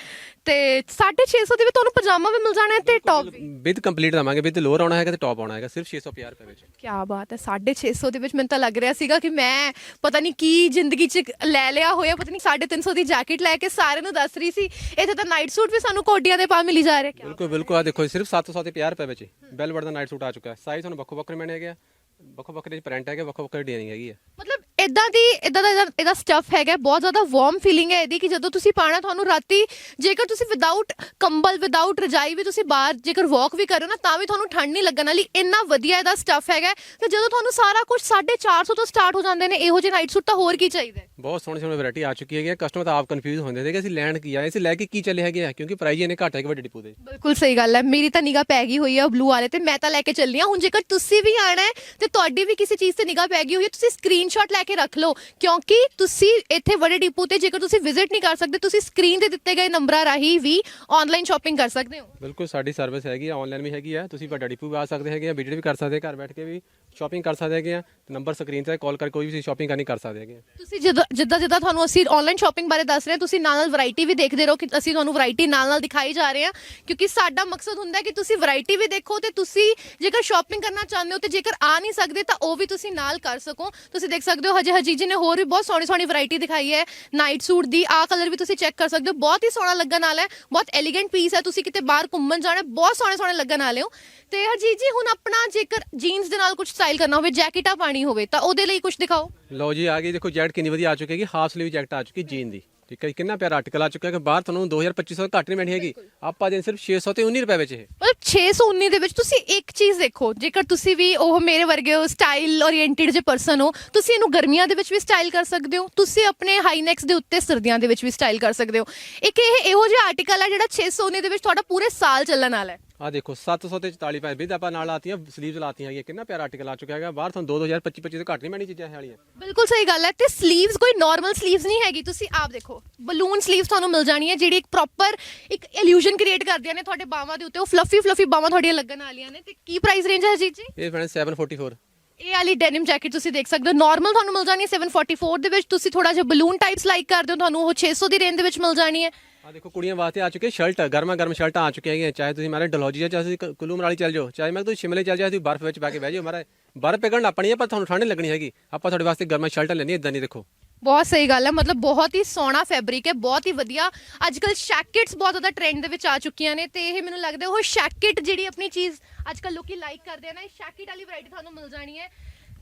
ਤੇ 650 ਦੇ ਵਿੱਚ ਤੁਹਾਨੂੰ ਪਜਾਮਾ ਵੀ ਮਿਲ ਜਾਣਾ ਹੈ ਤੇ ਟੌਪ ਵੀ। ਵਿਦ ਕੰਪਲੀਟ ਦਵਾਂਗੇ ਵਿਦ ਲੋਅਰ ਆਉਣਾ ਹੈਗਾ ਤੇ ਟੌਪ ਆਉਣਾ ਹੈਗਾ ਸਿਰਫ 650 ਰੁਪਏ ਵਿੱਚ। ਕੀ ਬਾਤ ਹੈ 650 ਦੇ ਵਿੱਚ ਮੈਨੂੰ ਤਾਂ ਲੱਗ ਰਿਹਾ ਸੀਗਾ ਕਿ ਮੈਂ ਪਤਾ ਨਹੀਂ ਕੀ ਜ਼ਿੰਦਗੀ 'ਚ ਲੈ ਲਿਆ ਹੋਇਆ ਪਤਾ ਨਹੀਂ 350 ਦੀ ਜੈਕਟ ਲੈ ਕੇ ਸਾਰਿਆਂ ਨੂੰ ਦੱਸ ਰਹੀ ਸੀ ਇੱਥੇ ਤਾਂ ਨਾਈਟ ਸੂਟ ਵੀ ਸਾਨੂੰ ਕੋਡੀਆਂ ਦੇ ਪਾ ਮਿਲੀ ਜਾ ਰਿਹਾ ਬਿਲਕੁਲ ਬਿਲਕੁਲ ਆ ਦੇਖੋ ਸਿਰਫ 700 ਤੇ 50 ਰੁਪਏ ਵਿੱਚ ਬੈਲਵਟ ਦਾ ਨਾਈਟ ਸੂਟ ਆ ਚੁੱਕਾ ਹੈ। ਸਾਈਜ਼ ਤੁਹਾਨੂੰ ਵੱਖੋ ਵੱਖਰੇ ਮਿਲਣੇ ਹੈਗੇ ਆ ਵੱਖੋ ਵੱਖਰੇ ਪ੍ਰਿੰਟ ਹੈਗੇ ਵੱਖੋ ਵੱਖਰੇ ਡਿਜ਼ਾਈਨਿੰਗ ਹੈਗੀ ਆ ਮਤਲਬ ਇਦਾਂ ਦੀ ਇਦਾਂ ਦਾ ਇਹਦਾ- ਇਹਦਾ ਸਟਫ ਹੈਗਾ ਬਹੁਤ ਜ਼ਿਆਦਾ ਵਾਰਮ ਫੀਲਿੰਗ ਹੈ ਇਹਦੀ ਕਿ ਜਦੋਂ ਤੁਸੀਂ ਪਾਣਾ ਤੁਹਾਨੂੰ ਰਾਤੀ ਜੇਕਰ ਤੁਸੀਂ ਵਿਦਆਊਟ ਕੰਬਲ ਵਿਦਆਊਟ ਰਜਾਈ ਵੀ ਤੁਸੀਂ ਬਾਹਰ ਜੇਕਰ ਵਾਕ ਵੀ ਕਰੋ ਨਾ ਤਾਂ ਵੀ ਤੁਹਾਨੂੰ ਠੰਡ ਨਹੀਂ ਲੱਗਣ ਵਾਲੀ। ਇੰਨਾ ਵਧੀਆ ਇਹਦਾ ਸਟਫ ਹੈਗਾ। ਤੇ ਜਦੋਂ ਤੁਹਾਨੂੰ ਸਾਰਾ ਕੁਝ 450 ਤੋਂ ਸਟਾਰਟ ਹੋ ਜਾਂਦੇ ਨੇ ਇਹੋ ਜਿਹੇ ਨਾਈਟ ਸੂਟ ਤਾਂ ਹੋਰ ਕੀ ਚਾਹੀਦਾ ਹੈ? ਬਹੁਤ ਸੋਹਣੀ ਸੋਹਣੀ ਵੈਰਾਈਟੀ ਆ ਚੁੱਕੀ ਹੈਗੀ ਆ ਕਸਟਮਰ ਤਾਂ ਆਪ ਕਨਫਿਊਜ਼ ਹੁੰਦੇ ਸੀਗੇ ਅਸੀਂ ਲੈਣ ਕੀ ਆਏ ਅਸੀਂ ਲੈ ਕੇ ਕੀ ਚੱਲੇ ਹੈਗੇ ਆ ਕਿਉਂਕਿ ਪ੍ਰਾਈਸ ਇਹਨੇ ਘੱਟ ਹੈ ਕਿ ਵੱਡੇ ਡਿਪੂ ਦੇ। ਬਿਲਕੁਲ ਸਹੀ ਗੱਲ ਹੈ। ਮੇਰੀ ਤਾਂ ਨਿਗਾਹ ਪੈ ਗਈ ਹੋਈ ਹੈ ਬਲੂ ਵਾਲੇ ਤੇ ਮੈਂ ਤਾਂ ਲੈ ਕੇ ਚੱਲੀ ਹਾਂ। ਹੁਣ ਜੇਕਰ ਤੁਸੀਂ ਵੀ ਆਣਾ ਹੈ ਤੇ ਤੁਹਾਡੀ ਵੀ ਕਿਸੇ ਚੀਜ਼ ਤੇ ਨਿਗਾਹ ਪੈ ਗਈ ਹੋਈ ਹੈ ਤੁਸੀਂ ਸਕਰੀਨਸ਼ਾਟ ਲੈ ਕੇ ਰੱਖ ਲਓ, ਕਿਉਂਕਿ ਤੁਸੀਂ ਇੱਥੇ ਵੱਡੇ ਡਿਪੂ ਤੇ ਜੇਕਰ ਤੁਸੀਂ ਵਿਜ਼ਿਟ ਨਹੀਂ ਕਰ ਸਕਦੇ, ਤੁਸੀਂ ਸਕਰੀਨ ਤੇ ਦਿੱਤੇ ਗਏ ਨੰਬਰਾਂ ਰਾਹੀਂ ਵੀ ਆਨਲਾਈਨ ਸ਼ਾਪਿੰਗ ਕਰ ਸਕਦੇ ਹੋ। ਬਿਲਕੁਲ, ਸਾਡੀ ਸਰਵਿਸ ਹੈਗੀ ਆ ਆਨਲਾਈਨ ਵੀ ਹੈਗੀ ਆ। ਤੁਸੀਂ ਵੱਡਾ ਡਿਪੂ ਵੀ ਆ ਸਕਦੇ ਹੈਗੇ ਆ ਵਿਜ਼ਿਟ ਵੀ ਕਰ ਸਕਦੇ ਆ, ਘਰ ਬੈਠ ਕੇ ਵੀ। ਸ਼ਾਪਿੰਗ ਕਰ ਸਕਦੇ ਹੈਗੇ ਆ ਨੰਬਰ ਸਕਰੀਨ ਤੇ ਕਾਲ ਕਰਕੇ ਕੋਈ ਵੀ ਸ਼ਾਪਿੰਗ ਕਰਨੀ ਕਰ ਸਕਦੇ ਹੈਗੇ ਆ। ਤੁਸੀਂ ਜਿੱਦਾਂ ਜਿੱਦਾਂ ਜਿੱਦਾਂ ਤੁਹਾਨੂੰ ਅਸੀਂ ਆਨਲਾਈਨ ਸ਼ਾਪਿੰਗ ਬਾਰੇ ਦੱਸ ਰਹੇ ਹਾਂ, ਤੁਸੀਂ ਨਾਲ ਨਾਲ ਵੈਰਾਈਟੀ ਵੀ ਦੇਖਦੇ ਰਹੋ ਕਿ ਅਸੀਂ ਤੁਹਾਨੂੰ ਵੈਰਾਈਟੀ ਨਾਲ ਨਾਲ ਦਿਖਾਈ ਜਾ ਰਹੇ ਹਾਂ, ਕਿਉਂਕਿ ਸਾਡਾ ਮਕਸਦ ਹੁੰਦਾ ਹੈ ਕਿ ਤੁਸੀਂ ਵੈਰਾਈਟੀ ਵੀ ਦੇਖੋ ਤੇ ਤੁਸੀਂ ਜੇਕਰ ਸ਼ਾਪਿੰਗ ਕਰਨਾ ਚਾਹੁੰਦੇ ਹੋ ਤੇ ਜੇਕਰ ਆ ਨਹੀਂ ਸਕਦੇ ਤਾਂ ਉਹ ਵੀ ਤੁਸੀਂ ਨਾਲ ਕਰ ਸਕੋ। ਤੁਸੀਂ ਦੇਖ ਸਕਦੇ ਹੋ, ਹਜੇ ਹਜੀਜੀ ਨੇ ਹੋਰ ਵੀ ਬਹੁਤ ਸੋਹਣੀ ਸੋਹਣੀ ਵੈਰਾਈਟੀ ਦਿਖਾਈ ਹੈ। ਨਾਈਟ ਸੂਟ ਦੀ ਆ ਕਲਰ ਵੀ ਤੁਸੀਂ ਚੈੱਕ ਕਰ ਸਕਦੇ ਹੋ। ਬਹੁਤ ਹੀ ਸੋਹਣਾ ਲੱਗਣ ਵਾਲਾ ਹੈ, ਬਹੁਤ ਐਲੀਗੈਂਟ ਪੀਸ ਹੈ। ਤੁਸੀਂ ਕਿਤੇ ਬਾਹਰ ਘੁੰਮਣ ਜਾਣਾ ਬਹੁਤ ਸੋਹਣੇ ਸੋਹਣੇ ਲੱਗਣ ਵਾਲੇ ਹੋ। ਤੇ ਹਰਜੀਤ ਜੀ ਹੁਣ ਆਪਣਾ ਜੇਕਰ ਜੀਨਸ ਦੇ ਨਾਲ ਕੁਝ ਸਟਾਈਲ ਕਰਨਾ ਹੋਵੇ ਜੈਕਟਾਂ ਪਾਣੀ ਹੋਵੇ ਤਾਂ ਉਹਦੇ ਲਈ ਕੁਝ ਦਿਖਾਓ। ਲਓ ਜੀ ਆ ਗਈ ਦੇਖੋ ਜੈਕਟ ਕਿੰਨੀ ਵਧੀਆ ਆ ਚੁੱਕੀ ਹੈਗੀ ਹਾਫ ਸਲੀਵ ਜੈਕਟ ਆ ਚੁੱਕੀ ਜੀਨ ਦੀ। ਠੀਕ ਹੈ ਕਿੰਨਾ ਪਿਆਰਾ ਆਰਟੀਕਲ ਆ ਚੁੱਕਾ ਹੈ ਕਿ ਬਾਹਰ ਤੁਹਾਨੂੰ 2250 ਤੋਂ ਘੱਟ ਨਹੀਂ ਮਿਲਣੀ ਹੈਗੀ। ਆਪਾਂ ਦੇ ਸਿਰਫ 600 ਤੇ 19 ਰੁਪਏ ਵਿੱਚ ਇਹ। ਮਤਲਬ 619 ਦੇ ਵਿੱਚ ਤੁਸੀਂ ਇੱਕ ਚੀਜ਼ ਦੇਖੋ ਜੇਕਰ ਤੁਸੀਂ ਵੀ ਉਹ ਮੇਰੇ ਵਰਗੇ ਹੋ ਸਟਾਈਲ ਓਰੀਐਂਟਡ ਜੇ ਪਰਸਨ ਹੋ ਤੁਸੀਂ ਇਹਨੂੰ ਗਰਮੀਆਂ ਦੇ ਵਿੱਚ ਵੀ ਸਟਾਈਲ ਕਰ ਸਕਦੇ ਹੋ ਤੁਸੀਂ ਆਪਣੇ ਹਾਈ ਨੈਕਸ ਦੇ ਉੱਤੇ ਸਰਦੀਆਂ ਦੇ ਵਿੱਚ ਵੀ ਸਟਾਈਲ ਕਰ ਸਕਦੇ ਹੋ। ਇੱਕ ਇਹ ਇਹੋ ਜਿਹਾ ਆਰਟੀਕਲ ਹੈ ਜਿਹੜਾ 619 ਦੇ ਵਿੱਚ ਤੁਹਾਡਾ ਪੂਰੇ ਸਾਲ ਚੱਲਣ ਵਾਲਾ ਹੈ। ਆ ਦੇਖੋ 700 ਤੇ 44 ਪੈਸੇ ਵਿਦ ਆਪਾਂ ਨਾਲ ਆਤੀਆਂ ਸਲੀਵਸ ਲਾਤੀਆਂ ਹੈਗੀਆਂ ਕਿੰਨਾ ਪਿਆਰਾ ਆਰਟੀਕਲ ਆ ਚੁੱਕਿਆ ਹੈਗਾ। ਬਾਹਰ ਤੁਹਾਨੂੰ 2000 25 ਤੋਂ ਘੱਟ ਨਹੀਂ ਮੈਣੀ ਚੀਜ਼ਾਂ ਇਹ ਵਾਲੀਆਂ। ਬਿਲਕੁਲ ਸਹੀ ਗੱਲ ਹੈ ਤੇ 슬ੀਵਸ ਕੋਈ ਨਾਰਮਲ 슬ੀਵਸ ਨਹੀਂ ਹੈਗੀ। ਤੁਸੀਂ ਆਪ ਦੇਖੋ ਬਲੂਨ 슬ੀਵਸ ਤੁਹਾਨੂੰ ਮਿਲ ਜਾਣੀ ਹੈ ਜਿਹੜੀ ਇੱਕ ਪ੍ਰੋਪਰ ਇੱਕ ਇਲੂਜਨ ਕ੍ਰੀਏਟ ਕਰਦੀਆਂ ਨੇ ਤੁਹਾਡੇ ਬਾਹਾਂ ਦੇ ਉੱਤੇ। ਉਹ ਫਲਫੀ ਫਲਫੀ ਬਾਹਾਂ ਤੁਹਾਡੀਆਂ ਲੱਗਣ ਵਾਲੀਆਂ ਨੇ। ਤੇ ਕੀ ਪ੍ਰਾਈਸ ਰੇਂਜ ਹੈ ਜੀ ਜੀ? ਇਹ ਫਰੈਂਡ 744 ਇਹ ਵਾਲੀ ਡੈਨਮ ਜੈਕਟ ਤੁਸੀਂ ਦੇਖ ਸਕਦੇ ਹੋ। ਨਾਰਮਲ ਤੁਹਾਨੂੰ ਮਿਲ ਜਾਣੀ ਹੈ 744 ਦੇ ਵਿੱਚ। ਤੁਸੀਂ ਥੋੜਾ ਜਿਹਾ ਬਲੂਨ ਟਾਈਪਸ ਲਾਈਕ ਕਰਦੇ ਹੋ ਤੁਹਾਨੂੰ ਉਹ 600 ਦੀ ਰੇਂਜ ਦੇ ਵਿੱਚ ਮਿਲ ਜਾਣੀ ਹੈ। ਆ ਦੇਖੋ, ਕੁੜੀਆਂ ਵਾਸਤੇ ਆ ਚੁੱਕੇ ਸ਼ਰਟ ਗਰਮਾ ਗਰਮ ਸ਼ਰਟਾਂ ਆ ਚੁੱਕੀਆਂ ਹੈਗੀਆਂ ਚਾਹੇ ਤੁਸੀਂ ਮਾਰੇ ਡਲਹੌਜੀ ਜਾਂ ਤੁਸੀਂ ਕੁੱਲੂ ਮਨਾਲੀ ਚੱਲ ਜਾਓ, ਚਾਹੇ ਮੈਂ ਤੁਸੀਂ ਸ਼ਿਮਲੇ ਚੱਲ ਜਾਓ, ਤੁਸੀਂ ਬਰਫ਼ ਵਿੱਚ ਬੈ ਕੇ ਬਹਿ ਜਾਓ ਮਾਰੇ ਬਰਫ਼ ਪਿਘਲਣ ਆਪਣੀ ਹੈ ਪਰ ਤੁਹਾਨੂੰ ਠੰਡ ਲੱਗਣੀ ਹੈਗੀ। ਆਪਾਂ ਤੁਹਾਡੇ ਵਾਸਤੇ ਗਰਮਾ ਸ਼ਰਟਾਂ ਲੈਣੀ ਇਦਾਂ ਨਹੀਂ ਦੇਖੋ। ਬਹੁਤ ਸਹੀ ਗੱਲ ਹੈ ਮਤਲਬ ਬਹੁਤ ਹੀ ਸੋਹਣਾ ਫੈਬਰਿਕ ਹੈ, ਬਹੁਤ ਹੀ ਵਧੀਆ। ਅੱਜ ਕੱਲ ਸ਼ੈਕਟਸ ਬਹੁਤ ਜ਼ਿਆਦਾ ਟ੍ਰੈਂਡ ਦੇ ਵਿੱਚ ਆ ਚੁੱਕੀਆਂ ਨੇ ਤੇ ਇਹ ਮੈਨੂੰ ਲੱਗਦਾ ਉਹ ਸ਼ੈਕਟ ਜਿਹੜੀ ਆਪਣੀ ਚੀਜ਼ ਅੱਜ ਕੱਲ ਲੋਕੀ ਲਾਈਕ ਕਰਦੇ ਆ ਨਾ, ਇਹ ਸ਼ੈਕਟ ਵਾਲੀ ਵੈਰਾਈਟੀ ਤੁਹਾਨੂੰ ਮਿਲ ਜਾਣੀ ਹੈ।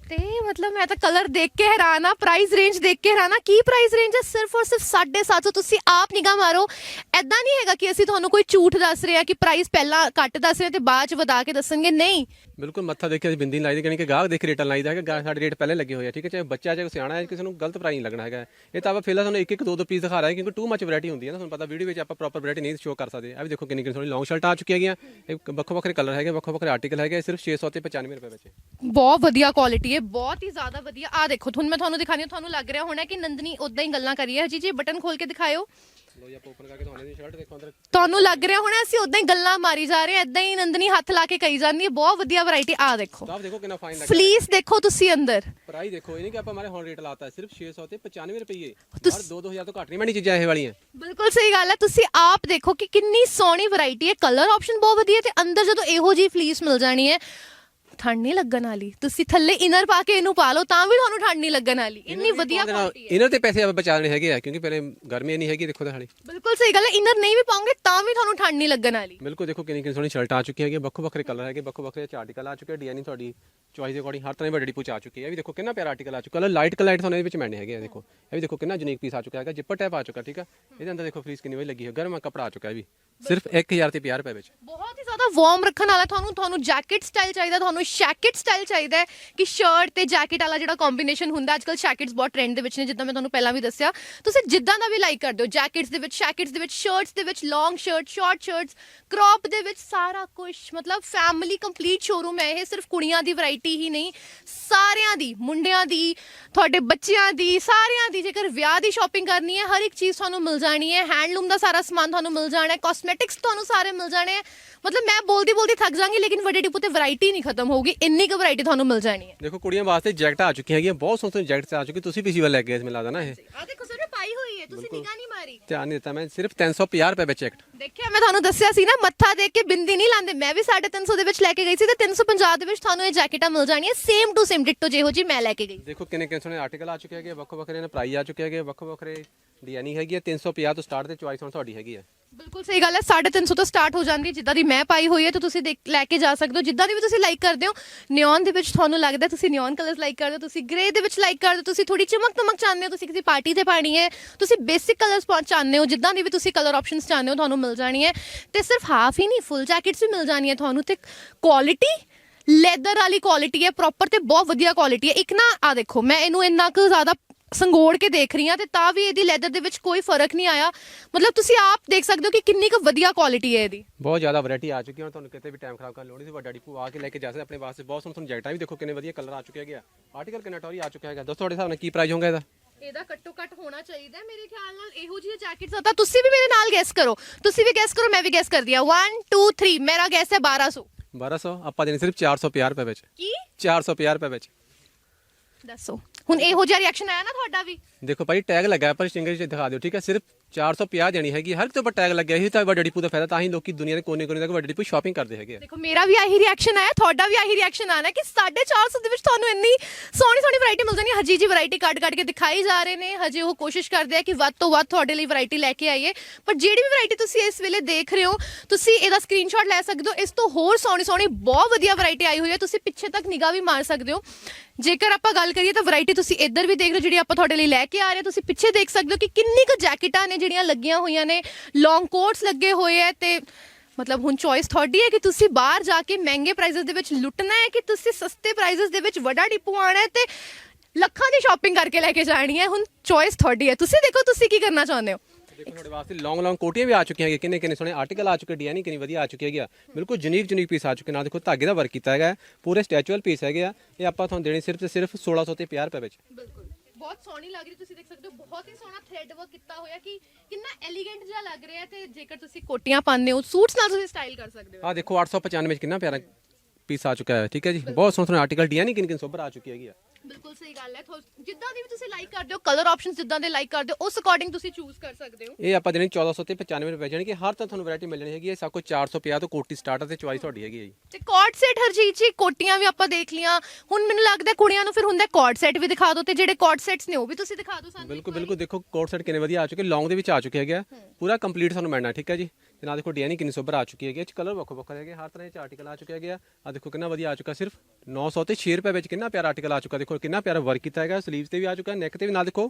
ਤੇ ਮਤਲਬ ਮੈਂ ਤਾਂ ਕਲਰ ਦੇਖ ਕੇ ਹੈਰਾਨ ਆ ਪ੍ਰਾਈਸ ਰੇਂਜ ਦੇਖ ਕੇ ਹੈਰਾਨ ਆ। ਕੀ ਪ੍ਰਾਈਸ ਰੇਂਜ ਹੈ ਸਿਰਫ ਔਰ ਸਿਰਫ 750 ਤੁਸੀਂ ਆਪ ਨਿਗਾਹ ਮਾਰੋ। ਐਦਾਂ ਨਹੀਂ ਹੈਗਾ ਕਿ ਅਸੀਂ ਤੁਹਾਨੂੰ ਕੋਈ ਝੂਠ ਦੱਸ ਰਹੇ ਆ ਕਿ ਪ੍ਰਾਈਸ ਪਹਿਲਾਂ ਘੱਟ ਦੱਸ ਰਹੇ ਤੇ ਬਾਅਦ ਚ ਵਧਾ ਕੇ ਦੱਸਣਗੇ। ਨਹੀਂ। ਬਿਲਕੁਲ ਮੱਥਾ ਦੇਖਿਆ ਅਸੀਂ ਬਿੰਦੀ ਨੀ ਲਾਈ ਦੀ ਕਿ ਗਾਹਕ ਦੇਖ ਰੇਟਾਂ ਲਾਈਦਾ ਹੈਗਾ, ਗਾਹਕ ਸਾਡੇ ਰੇਟ ਪਹਿਲੇ ਲੱਗੇ ਹੋਏ ਆ, ਠੀਕ ਹੈ, ਚਾਹੇ ਬੱਚਾ ਚਾਹੇ ਸਿਆਣਾ ਹੈ, ਕਿਸੇ ਨੂੰ ਗਲਤ ਪ੍ਰਾਈਸ ਨਹੀਂ ਲੱਗਣਾ ਹੈਗਾ। ਇਹ ਤਾਂ ਆਪਾਂ ਫਿਲਹਾਲ ਤੁਹਾਨੂੰ ਇੱਕ ਇੱਕ ਦੋ ਦੋ ਪੀਸ ਦਿਖਾ ਰਹੇ ਕਿਉਂਕਿ ਟੂ ਮੱਚ ਵੈਰਾਈਟੀ ਹੁੰਦੀ ਹੈ ਨਾ, ਤੁਹਾਨੂੰ ਪਤਾ ਵੀਡੀਓ ਵਿੱਚ ਆਪਾਂ ਪ੍ਰੋਪਰ ਵੈਰਾਈਟੀ ਨਹੀਂ ਸ਼ੋਅ ਕਰ ਸਕਦੇ। ਆ ਵੀ ਦੇਖੋ ਕਿੰਨੀ ਕਿੰਨੀ ਸੋਹਣੀ ਲੌਂਗ ਸ਼ਰਟਾਂ ਆ ਚੁੱਕੀਆਂ ਹੈਗੀਆਂ, ਇਹ ਵੱਖੋ ਵੱਖਰੇ ਕਲਰ ਹੈਗੇ ਵੱਖੋ ਵੱਖਰੇ ਆਰਟੀਕਲ ਹੈਗੇ, ਸਿਰਫ 600 ਤੇ 95 ਰੁਪਏ ਵਿੱਚ। ਬਹੁਤ ਵਧੀਆ ਕੁਆਲਿਟੀ ਹੈ, ਬਹੁਤ ਹੀ ਜ਼ਿਆਦਾ ਵਧੀਆ। ਆ ਦੇਖੋ, ਤੁਹਾਨੂੰ ਮੈਂ ਤੁਹਾਨੂੰ ਦਿਖਾਣੀ ਤੁਹਾਨੂੰ ਲੱਗ ਰਿਹਾ ਹੋਣਾ ਕਿ ਨੰਦਨੀ ਉਦਾਂ ਹੀ ਗੱਲਾਂ ਕਰੀ ਹੈ। ਜੀ ਜੀ ਬਟਨ ਖੋਲ ਕੇ ਦਿਖਾਇਓ। ਲੋ ਜੀ ਆਪਾਂ ਓਪਨ ਕਰਕੇ ਤੁਹਾਨੂੰ ਇਹਦੀ ਸ਼ਰਟ ਦੇਖੋ ਅੰਦਰ। ਤੁਹਾਨੂੰ ਲੱਗ ਰਿਹਾ ਹੋਣਾ ਅਸੀਂ ਉਦਾਂ ਹੀ ਗੱਲਾਂ ਮਾਰੀ ਜਾ ਰਹੇ ਹਾਂ ਇਦਾਂ ਹੀ ਨੰਦਨੀ ਹੱਥ ਲਾ ਕੇ ਕਹੀ ਜਾਂਦੀ ਹੈ ਬਹੁਤ ਵਧੀਆ ਵੈਰਾਈਟੀ ਆ ਦੇਖੋ। ਆਪ ਦੇਖੋ ਕਿੰਨਾ ਫਾਈਨ ਲੱਗਦਾ। ਫਲੀਸ ਦੇਖੋ ਤੁਸੀਂ ਅੰਦਰ। ਪ੍ਰਾਈਸ ਦੇਖੋ ਇਹ ਨਹੀਂ ਕਿ ਆਪਾਂ ਮਾਰੇ ਹੁਣ ਰੇਟ ਲਾਤਾ ਸਿਰਫ 600 ਤੇ 95 ਰੁਪਏ ਔਰ 2-2000 ਤੋਂ ਘੱਟ ਨਹੀਂ ਮੈਣੀ ਚੀਜ਼ਾਂ ਇਹ ਵਾਲੀਆਂ। ਬਿਲਕੁਲ ਸਹੀ ਗੱਲ ਹੈ ਤੁਸੀਂ ਆਪ ਦੇਖੋ ਕਿ ਕਿੰਨੀ ਸੋਹਣੀ ਵੈਰਾਈਟੀ ਹੈ ਕਲਰ ਆਪਸ਼ਨ ਬਹੁਤ ਵਧੀਆ ਤੇ ਅੰਦਰ ਜਦੋਂ ਇਹੋ ਜੀ ਫਲੀਸ ਮਿਲ ਜਾਣੀ ਹੈ ਠੰਡ ਨਹੀਂ ਲੱਗਣ ਵਾਲੀ। ਤੁਸੀਂ ਥੱਲੇ ਇਨਰ ਪਾ ਕੇ ਇਹਨੂੰ ਪਾ ਲਓ ਤਾਂ ਵੀ ਤੁਹਾਨੂੰ ਠੰਡ ਨਹੀਂ ਲੱਗਣ ਵਾਲੀ। ਇੰਨੀ ਵਧੀਆ ਕੁਆਲਿਟੀ ਹੈ। ਇਹਨਾਂ ਤੇ ਪੈਸੇ ਆਪਾਂ ਬਚਾਉਣੇ ਹੈਗੇ ਆ ਕਿਉਂਕਿ ਪਹਿਲੇ ਗਰਮੀ ਨਹੀਂ ਹੈਗੀ ਦੇਖੋ ਤਾਂ ਹਾਲੀ। ਬਿਲਕੁਲ ਸਹੀ ਗੱਲ ਹੈ ਇਨਰ ਨਹੀਂ ਵੀ ਪਾਉਂਗੇ ਤਾਂ ਵੀ ਤੁਹਾਨੂੰ ਠੰਡ ਨਹੀਂ ਲੱਗਣ ਵਾਲੀ। ਬਿਲਕੁਲ ਦੇਖੋ ਕਿੰਨੀ ਕਿੰਨੀ ਸੋਹਣੀ ਸ਼ਰਟ ਆ ਚੁੱਕੀ ਹੈਗੀ ਵੱਖੋ ਵੱਖਰੇ ਕਲਰ ਹੈਗੇ ਵੱਖੋ ਵੱਖਰੇ ਆਰਟੀਕਲ ਆ ਚੁੱਕੇ ਡਿਜ਼ਾਈਨ ਤੁਹਾਡੀ ਚੁਆਇਸ ਦੇ ਅਕੋਰਡਿੰਗ ਹਰ ਤਰ੍ਹਾਂ ਦੀ ਵੱਡੀ ਪੁੱਛ ਆ ਚੁੱਕੀ ਹੈ। ਇਹ ਵੀ ਦੇਖੋ ਕਿੰਨਾ ਪਿਆਰਾ ਆਰਟੀਕਲ ਆ ਚੁੱਕਾ ਲਾਈਟ ਕਲਰ ਤੁਹਾਨੂੰ ਇਹਦੇ ਵਿੱਚ ਮਿਲਣੇ ਹੈਗੇ ਆ ਦੇਖੋ। ਇਹ ਵੀ ਦੇਖੋ ਕਿੰਨਾ ਯੂਨੀਕ ਪੀਸ ਆ ਚੁੱਕਾ ਹੈਗਾ ਜਿੱਪਰ ਟੈਪ ਆ ਚੁੱਕਾ ਠੀਕ ਆ? ਇਹਦੇ ਅੰਦਰ ਦੇਖੋ ਫਲੀਸ ਕਿੰਨੀ ਵਧੀਆ ਲੱਗੀ ਹੈ ਗਰਮ ਕੱਪੜਾ ਆ ਚੁੱਕਾ ਇਹ ਵੀ। ਸਿਰਫ 1000 ਤੇ 50 ਰੁਪਏ ਵਿੱਚ। ਬਹੁਤ ਹੀ ਜ਼ਿਆਦਾ ਵਾਰਮ ਰੱਖਣ ਵਾਲਾ ਤੁਹਾਨੂੰ ਤੁਹਾਨੂੰ ਜੈਕਟ ਸਟਾਈਲ ਚਾਹੀਦਾ ਤੁਹਾਨੂੰ ਸ਼ੈਕਟ ਸਟਾਈਲ ਚਾਹੀਦਾ ਹੈ ਕਿ ਸ਼ਰਟ ਤੇ ਜੈਕਟ ਵਾਲਾ ਜਿਹੜਾ ਕੰਬੀਨੇਸ਼ਨ ਹੁੰਦਾ ਅੱਜ ਕੱਲ ਸ਼ੈਕਟਸ ਬਹੁਤ ਟ੍ਰੈਂਡ ਦੇ ਵਿੱਚ ਨੇ, ਜਿੱਦਾਂ ਮੈਂ ਤੁਹਾਨੂੰ ਪਹਿਲਾਂ ਵੀ ਦੱਸਿਆ। ਤੁਸੀਂ ਜਿੱਦਾਂ ਦਾ ਵੀ ਲਾਈਕ ਕਰਦੇ ਹੋ ਜੈਕਟਸ ਦੇ ਵਿੱਚ ਸ਼ੈਕਟਸ ਦੇ ਵਿੱਚ ਸ਼ਰਟਸ ਦੇ ਵਿੱਚ long shirt short shirts crop ਦੇ ਵਿੱਚ ਸਾਰਾ ਕੁਝ ਮਤਲਬ ਫੈਮਿਲੀ ਕੰਪਲੀਟ ਸ਼ੋਰੂਮ ਹੈ ਇਹ, ਸਿਰਫ ਕੁੜੀਆਂ ਦੀ ਵੈਰਾਈਟੀ ਹੀ ਨਹੀਂ, ਸਾਰਿਆਂ ਦੀ, ਮੁੰਡਿਆਂ ਦੀ ਤੁਹਾਡੇ ਬੱਚਿਆਂ ਦੀ ਸਾਰਿਆਂ ਦੀ ਜੇਕਰ ਵਿਆਹ ਦੀ ਸ਼ਾਪਿੰਗ ਕਰਨੀ ਹੈ ਹਰ ਇੱਕ ਚੀਜ਼ ਤੁਹਾਨੂੰ ਮਿਲ ਜਾਣੀ ਹੈ ਹੈਂਡਲੂਮ ਦਾ ਸਾਰਾ ਸਮਾਨ ਤੁਹਾਨੂੰ ਮਿਲ ਜਾਣਾ ਹੈ ਕਾਸਮੈਟਿਕਸ ਤੁਹਾਨੂੰ ਸਾਰੇ ਮਿਲ ਜਾਣੇ ਹੈ। ਮਤਲਬ ਮੈਂ ਬੋਲਦੀ ਬੋਲਦੀ ਥੱਕ ਜਾਵਾਂਗੀ ਲੇਕਿਨ ਵੱਡੇ ਡਿਪੂ ਤੇ ਵੈਰਾਈਟੀ ਨਹੀਂ ਖਤਮ ਹੋਊਗੀ ਇੰਨੀ ਕੁ ਵੈਰਾਈਟੀ ਤੁਹਾਨੂੰ ਮਿਲ ਜਾਣੀ ਹੈ। ਦੇਖੋ ਕੁੜੀਆਂ ਵਾਸਤੇ ਜੈਕਟਾਂ ਆ ਚੁੱਕੀਆਂ ਹੈਗੀਆਂ ਬਹੁਤ ਸੋਹਣੀ ਜੈਕਟਸ ਆ ਚੁੱਕੀ ਤੁਸੀਂ ਪਿਛਲੀ ਵਾਰ ਲੈ ਕੇ ਗਏ ਸੀ ਮੈਨੂੰ ਲੱਗਦਾ ਨਾ ਇਹ। ਆ ਦੇਖੋ ਸਰ ਪਾਈ ਹੋਈ ਹੈ ਤੁਸੀਂ ਨਿਗਾਹ ਨਹੀਂ ਮਾਰੀ। ਧਿਆਨ ਨਹੀਂ ਦਿੱਤਾ ਮੈਂ ਸਿਰਫ 350 ਰੁਪਏ ਵਿੱਚ ਜੈਕਟ ਦੇਖਿਆ ਮੈਂ ਤੁਹਾਨੂੰ ਦੱਸਿਆ ਸੀ ਨਾ ਮੱਥਾ ਦੇਖ ਕੇ ਬਿੰਦੀ ਨਹੀਂ ਲਾਉਂਦੇ। ਮੈਂ ਵੀ 350 ਦੇ ਵਿੱਚ ਲੈ ਕੇ ਗਈ ਸੀ ਤੇ 350 ਦੇ ਵਿੱਚ ਤੁਹਾਨੂੰ ਇਹ ਜੈਕਟਾਂ ਮਿਲ ਜਾਣੀਆਂ ਸੇਮ ਟੂ ਸੇਮ ਡਿਟੋ ਜਿਹੋ ਜੀ ਮੈਂ ਲੈ ਕੇ ਗਈ। ਦੇਖੋ ਕਿੰਨੇ ਕਿੰਨੇ ਸੋਹਣੇ ਆਰਟੀਕਲ ਆ ਚੁੱਕੇ ਹੈਗੇ ਵੱਖੋ ਵੱਖਰੇ ਨੇ ਪ੍ਰਾਈਸ ਆ ਚੁੱਕੇ ਹੈਗੇ ਵੱਖੋ ਵੱਖਰੇ ਡਿਜ਼ਾਈਨਿੰਗ ਹੈਗੀ ਹੈ 350 ਤੋਂ ਸਟਾਰਟ ਤੇ ਚੁਆਇਸ ਹੁਣ ਤੁਹਾਡੀ ਹੈਗੀ ਹੈ। ਬਿਲਕੁਲ ਸਹੀ ਗੱਲ ਹੈ 350 ਤੋਂ ਸਟਾਰਟ ਹੋ ਜਾਂਦੀ ਹੈ ਜਿੱਦਾਂ ਦੀ ਮੈਂ ਪਾਈ ਹੋਈ ਹੈ, ਤਾਂ ਤੁਸੀਂ ਦੇਖ, ਲੈ ਕੇ ਜਾ ਸਕਦੇ ਹੋ। ਜਿੱਦਾਂ ਦੀ ਵੀ ਤੁਸੀਂ ਲਾਈਕ ਕਰਦੇ ਹੋ ਨਿਓਨ ਦੇ ਵਿੱਚ ਤੁਹਾਨੂੰ ਲੱਗਦਾ ਤੁਸੀਂ ਨਿਓਨ ਕਲਰਸ ਲਾਈਕ ਕਰਦੇ ਹੋ, ਤੁਸੀਂ ਗ੍ਰੇ ਦੇ ਵਿੱਚ ਲਾਈਕ ਕਰਦੇ ਹੋ, ਤੁਸੀਂ ਥੋੜੀ ਚਮਕ ਤਮਕ ਚਾਹੁੰਦੇ ਹੋ, ਤੁਸੀਂ ਕਿਸੇ ਪਾਰਟੀ ਤੇ ਪਾਣੀ ਹੈ, ਤੁਸੀਂ ਬੇਸਿਕ ਕਲਰਸ ਚਾਹੁੰਦੇ ਹੋ, ਜਿੱਦਾਂ ਦੀ ਵੀ ਤੁਸੀਂ ਕਲਰ ਆਪਸ਼ਨਸ ਚਾਹੁੰਦੇ ਹੋ, ਤੁਹਾਨੂੰ ਮਿਲ ਜਾਣੀ ਹੈ। ਤੇ ਸਿਰਫ ਹਾਫ ਹੀ ਨਹੀਂ ਫੁੱਲ ਜੈਕਟਸ ਵੀ ਮਿਲ ਜਾਣੀਆਂ ਤੁਹਾਨੂੰ, ਤੇ ਕੁਆਲਿਟੀ ਲੈਦਰ ਵਾਲੀ ਕੁਆਲਿਟੀ ਹੈ ਪ੍ਰੋਪਰ ਤੇ ਬਹੁਤ ਵਧੀਆ ਕੁਆਲਿਟੀ ਹੈ। ਇੱਕ ਨਾ ਆ ਦੇਖੋ, ਮੈਂ ਇਹਨੂੰ ਇੰਨਾ ਕੁ ਜ਼ਿਆਦਾ ਸੰਗੋੜ ਕੇ ਦੇਖ ਰਹੀ ਹਾਂ ਤੇ ਤਾਂ ਵੀ ਇਹਦੀ ਲੈਦਰ ਦੇ ਵਿੱਚ ਕੋਈ ਫ਼ਰਕ ਨਹੀਂ ਆਇਆ। ਮਤਲਬ ਤੁਸੀਂ ਆਪ ਦੇਖ ਸਕਦੇ ਹੋ ਕਿ ਕਿੰਨੀ ਕੁ ਵਧੀਆ ਕੁਆਲਿਟੀ ਹੈ ਇਹਦੀ। ਬਹੁਤ ਜ਼ਿਆਦਾ ਵੈਰਾਈਟੀ ਆ ਚੁੱਕੀ ਹੈ ਤੁਹਾਨੂੰ ਕਿਤੇ ਵੀ ਟਾਈਮ ਖਰਾਬ ਕਰਨ ਲੋੜ ਨਹੀਂ ਸੀ ਵੱਡਾ ਡਿਪੂ ਆ ਕੇ ਲੈ ਕੇ ਜਾ ਸਕਦੇ ਆਪਣੇ ਵਾਸਤੇ ਬਹੁਤ ਸੋਹਣੇ ਤੁਹਾਨੂੰ ਜੈਕਟਾਂ ਵੀ ਦੇਖੋ ਕਿੰਨੇ ਵਧੀਆ ਕਲਰ ਆ ਚੁੱਕੇ ਹੈਗੇ ਆ। ਆਰਟੀਕਲ ਕਿੰਨਾ ਟੌਰੀ ਆ ਚੁੱਕਾ ਹੈਗਾ। ਦੱਸੋ ਤੁਹਾਡੇ ਹਿਸਾਬ ਨਾਲ ਕੀ ਪ੍ਰਾਈਸ ਹੋਊਗਾ ਇਹਦਾ? ਇਹਦਾ ਘੱਟੋ ਘੱਟ ਹੋਣਾ ਚਾਹੀਦਾ ਹੈ ਮੇਰੇ ਖਿਆਲ ਨਾਲ ਇਹੋ ਜਿਹੇ ਜੈਕਟਸ ਤਾਂ ਤੁਸੀਂ ਵੀ ਮੇਰੇ ਨਾਲ ਗੈਸ ਕਰੋ। ਤੁਸੀਂ ਵੀ ਗੈਸ ਕਰੋ ਮੈਂ ਵੀ ਗੈਸ ਕਰਦੀ ਆ 1 2 3 ਮੇਰਾ ਗੈਸ ਹੈ 1200 1200 ਆਪਾਂ ਦੇਣੇ ਸਿਰਫ 450 ਰੁਪਏ ਵਿੱਚ। ਕੀ? 450 ਰੁਪਏ ਵਿੱਚ। ਦੱਸੋ। ਹੁਣ ਇਹੋ ਜਿਹਾ ਰਿਐਕਸ਼ਨ ਆਇਆ ਨਾ ਤੁਹਾਡਾ ਵੀ? ਦੇਖੋ ਭਾਈ ਟੈਗ ਲੱਗਾ, ਪਰ ਸਟਿੰਗਰ ਦਿਖਾ ਦਿਓ, ਠੀਕ ਹੈ? ਸਿਰਫ 450 ਦੇਣੀ ਹੈਗੀ ਹਰ ਇੱਕ ਤੋਂ ਉੱਪਰ ਟੈਗ ਲੱਗਿਆ ਸੀ, ਤਾਂ ਵੱਡਾ ਡਿਪੂ ਦਾ ਫਾਇਦਾ, ਤਾਂ ਹੀ ਲੋਕੀ ਦੁਨੀਆ ਦੇ ਕੋਨੇ-ਕੋਨੇ ਤੱਕ ਵੱਡੇ ਡਿਪੂ ਸ਼ਾਪਿੰਗ ਕਰਦੇ ਹੈਗੇ ਆ। ਦੇਖੋ, ਮੇਰਾ ਵੀ ਆਹੀ ਰਿਐਕਸ਼ਨ ਆਇਆ, ਤੁਹਾਡਾ ਵੀ ਆਹੀ ਰਿਐਕਸ਼ਨ ਆਣਾ ਕਿ 450 ਦੇ ਵਿੱਚ ਤੁਹਾਨੂੰ ਇੰਨੀ ਸੋਹਣੀ ਸੋਹਣੀ ਵੈਰਾਈਟੀ ਮਿਲ ਜਾਣੀ। ਹੈ ਹਜੀ ਜੀ ਵੈਰਾਈਟੀ ਕੱਢ ਕੱਢ ਕੇ ਦਿਖਾਈ ਜਾ ਰਹੇ ਨੇ, ਹਜੇ ਉਹ ਕੋਸ਼ਿਸ਼ ਕਰਦੇ ਆ ਕਿ ਵੱਧ ਤੋਂ ਵੱਧ ਤੁਹਾਡੇ ਲਈ ਵੈਰਾਈਟੀ ਲੈ ਕੇ ਆਈਏ। ਪਰ ਜਿਹੜੀ ਵੀ ਵੈਰਾਈਟੀ ਤੁਸੀਂ ਇਸ ਵੇਲੇ ਦੇਖ ਰਹੇ ਹੋ, ਤੁਸੀਂ ਇਹਦਾ ਸਕਰੀਨਸ਼ਾਟ ਲੈ ਸਕਦੇ ਹੋ। ਇਸ ਤੋਂ ਹੋਰ ਸੋਹਣੀ ਸੋਹਣੀ ਬਹੁਤ ਵਧੀਆ ਵੈਰਾਈਟੀ ਆਈ ਹੋਈ ਹੈ। ਤੁਸੀਂ ਪਿੱਛੇ ਤੱਕ ਨਿਗਾਹ ਵੀ ਮਾਰ ਸਕਦੇ ਹੋ। ਜੇਕਰ ਆਪਾਂ ਗੱਲ ਕਰੀਏ ਤਾਂ ਵੈਰਾਈਟੀ ਤੁਸੀਂ ਇੱਧਰ ਵੀ ਦੇਖ ਰਹੇ ਹੋ ਜਿਹੜੀ ਆਪਾਂ ਤੁਹਾਡੇ ਲਈ ਲੈ ਕੇ ਆ ਰਹੇ ਹਾਂ। ਤੁਸੀਂ ਪਿੱਛੇ ਦੇਖ ਸਕਦੇ ਹੋ ਕਿ ਕਿੰਨੀ ਕੁ ਜੈਕਟਾਂ ਨੇ ਜਿਹੜੀਆਂ ਲੱਗੀਆਂ ਹੋਈਆਂ ਨੇ ਲੌਂਗ ਕੋਟਸ ਲੱਗੇ ਹੋਏ ਐ ਤੇ ਮਤਲਬ ਹੁਣ ਚੋਇਸ ਤੁਹਾਡੀ ਹੈ ਕਿ ਤੁਸੀਂ ਬਾਹਰ ਜਾ ਕੇ ਮਹਿੰਗੇ ਪ੍ਰਾਈਸਸ ਦੇ ਵਿੱਚ ਲੁੱਟਣਾ ਹੈ ਕਿ ਤੁਸੀਂ ਸਸਤੇ ਪ੍ਰਾਈਸਸ ਦੇ ਵਿੱਚ ਵੱਡਾ ਡਿਪੂ ਆਣਾ ਹੈ ਤੇ ਲੱਖਾਂ ਦੀ ਸ਼ਾਪਿੰਗ ਕਰਕੇ ਲੈ ਕੇ ਜਾਣੀ ਹੈ ਹੁਣ ਚੋਇਸ ਤੁਹਾਡੀ ਹੈ ਤੁਸੀਂ ਦੇਖੋ ਤੁਸੀਂ ਕੀ ਕਰਨਾ ਚਾਹੁੰਦੇ ਹੋ? ਦੇਖੋ ਤੁਹਾਡੇ ਵਾਸਤੇ ਲੌਂਗ ਲੌਂਗ ਕੋਟੀਆਂ ਵੀ ਆ ਚੁੱਕੀਆਂ ਹੈਗੀਆਂ। ਕਿੰਨੇ ਕਿੰਨੇ ਸੋਹਣੇ ਆਰਟੀਕਲ ਆ ਚੁੱਕੇ ਡਿਜ਼ਾਈਨਿੰਗ ਕਿੰਨੀ ਵਧੀਆ ਆ ਚੁੱਕੀ ਹੈਗੀ ਆ। ਬਿਲਕੁਲ ਯੂਨੀਕ ਯੂਨੀਕ ਪੀਸ ਆ ਚੁੱਕੇ। ਨਾਲ ਦੇਖੋ ਧਾਗੇ ਦਾ ਵਰਕ ਕੀਤਾ ਹੈਗਾ। ਪੂਰੇ ਸਟੈਚੂਅਲ ਪੀਸ ਹੈਗੇ ਆ। ਇਹ ਆਪਾਂ ਤੁਹਾਨੂੰ ਦੇਣੀ ਸਿਰਫ ਤੇ ਸਿਰਫ 1600 ਤੇ 50 ਰੁਪਏ ਵਿੱਚ। ਬਿਲਕੁਲ। ਬਹੁਤ ਸੋਹਣੀ ਲੱਗ ਰਹੀ, ਤੁਸੀਂ ਦੇਖ ਸਕਦੇ ਹੋ, ਬਹੁਤ ਹੀ ਸੋਹਣਾ ਥ੍ਰੈਡ ਵਰਕ ਕੀਤਾ ਹੋਇਆ ਕਿ ਕਿੰਨਾ ਐਲੀਗੈਂਟ ਜਿਹਾ ਲੱਗ ਰਿਹਾ ਤੇ ਜੇਕਰ ਤੁਸੀਂ ਕੋਟੀਆਂ ਪਾਉਂਦੇ ਹੋ, ਸੂਟਸ ਨਾਲ ਤੁਸੀਂ ਸਟਾਈਲ ਕਰ ਸਕਦੇ ਹੋ। ਆ ਦੇਖੋ 895 ਵਿੱਚ ਕਿੰਨਾ ਪਿਆਰਾ ਪੀਸ ਆ ਚੁੱਕਾ ਹੈ ਠੀਕ ਹੈ ਜੀ? ਬਹੁਤ ਸੋਹਣਾ ਸੋਹਣਾ ਆਰਟੀਕਲ ਡਿਜ਼ਾਈਨਿੰਗ ਕਿੰਨੀ ਕਿੰਨੀ ਸੋਬਰ ਆ ਚੁੱਕੀ ਹੈਗੀ ਆ। ਬਿਲਕੁਲ ਸਹੀ ਗੱਲ ਹੈ। ਥੋ- ਜਿੱਦਾਂ ਦੀ ਵੀ ਤੁਸੀਂ ਲਾਈਕ ਕਰਦੇ ਹੋ ਕਲਰ ਆਪਸ਼ਨਸ ਜਿੱਦਾਂ ਦੇ ਲਾਈਕ ਕਰਦੇ ਹੋ ਉਸ ਅਕੋਰਡਿੰਗ ਤੁਸੀਂ ਚੂਜ਼ ਕਰ ਸਕਦੇ ਹੋ। ਇਹ ਆਪਾਂ ਦੇਣੀ 1400 ਤੇ 95 ਰੁਪਏ ਜਾਣੀ ਕਿ ਹਰ ਤਾਂ ਤੁਹਾਨੂੰ ਵੈਰਾਈਟੀ ਮਿਲ ਜਾਣੀ ਹੈਗੀ ਹੈ। ਸਭ ਕੁਝ 450 ਤੋਂ ਕੋਟੀ ਸਟਾਰਟ ਤੇ ਚੁਆਇਸ ਤੁਹਾਡੀ ਹੈਗੀ ਹੈ ਜੀ। ਤੇ ਕੋਟ ਸੈਟ ਹਰਜੀਤ ਜੀ ਕੋਟੀਆਂ ਵੀ ਆਪਾਂ ਦੇਖ ਲੀਆਂ ਹੁਣ ਮੈਨੂੰ ਲੱਗਦਾ ਕੁੜੀਆਂ ਨੂੰ ਫਿਰ ਹੁੰਦਾ ਕੋਟ ਸੈਟ ਵੀ ਦਿਖਾ ਦਿਓ ਤੇ ਜਿਹੜੇ ਕੋਟ ਸੈਟਸ ਨੇ ਉਹ ਵੀ ਤੁਸੀਂ ਦਿਖਾ ਦਿਓ ਸਾਨੂੰ ਬਿਲਕੁਲ ਬਿਲਕੁਲ ਦੇਖੋ ਕੋਟ ਸੈਟ ਕਿੰਨੇ ਵਧੀਆ ਆ ਚੁੱਕੇ ਲੌਂਗ ਦੇ ਵਿੱਚ ਆ ਚੁੱਕੇ ਹੈਗੇ ਆ। ਪੂਰਾ ਕੰਪਲੀਟ ਤੁਹਾਨੂੰ ਮਿਲਣਾ ਠੀਕ ਹੈ ਜੀ। ਤੇ ਨਾਲ ਦੇਖੋ ਡਿਜ਼ਾਈਨਿੰਗ ਕਿੰਨੀ ਸੋਬਰ ਆ ਚੁੱਕੀ ਹੈਗੀ ਹੈ ਕਲਰ ਵੱਖੋ ਵੱਖਰੇ ਹੈਗੇ ਹਰ ਤਰ੍ਹਾਂ ਦੇ ਆਰਟੀਕਲ ਆ ਚੁੱਕਿਆ ਹੈਗਾ ਆ। ਆ ਦੇਖੋ ਕਿੰਨਾ ਵਧੀਆ ਆ ਚੁੱਕਾ ਸਿਰਫ 900 ਤੇ 6 ਰੁਪਏ ਵਿੱਚ ਕਿੰਨਾ ਪਿਆਰਾ ਆਰਟੀਕਲ ਆ ਚੁੱਕਾ। ਦੇਖੋ ਕਿੰਨਾ ਪਿਆਰਾ ਵਰਕ ਕੀਤਾ ਹੈਗਾ ਸਲੀਵਸ ਤੇ ਵੀ ਆ ਚੁੱਕਾ ਨੈਕ ਤੇ ਵੀ ਨਾਲ ਦੇਖੋ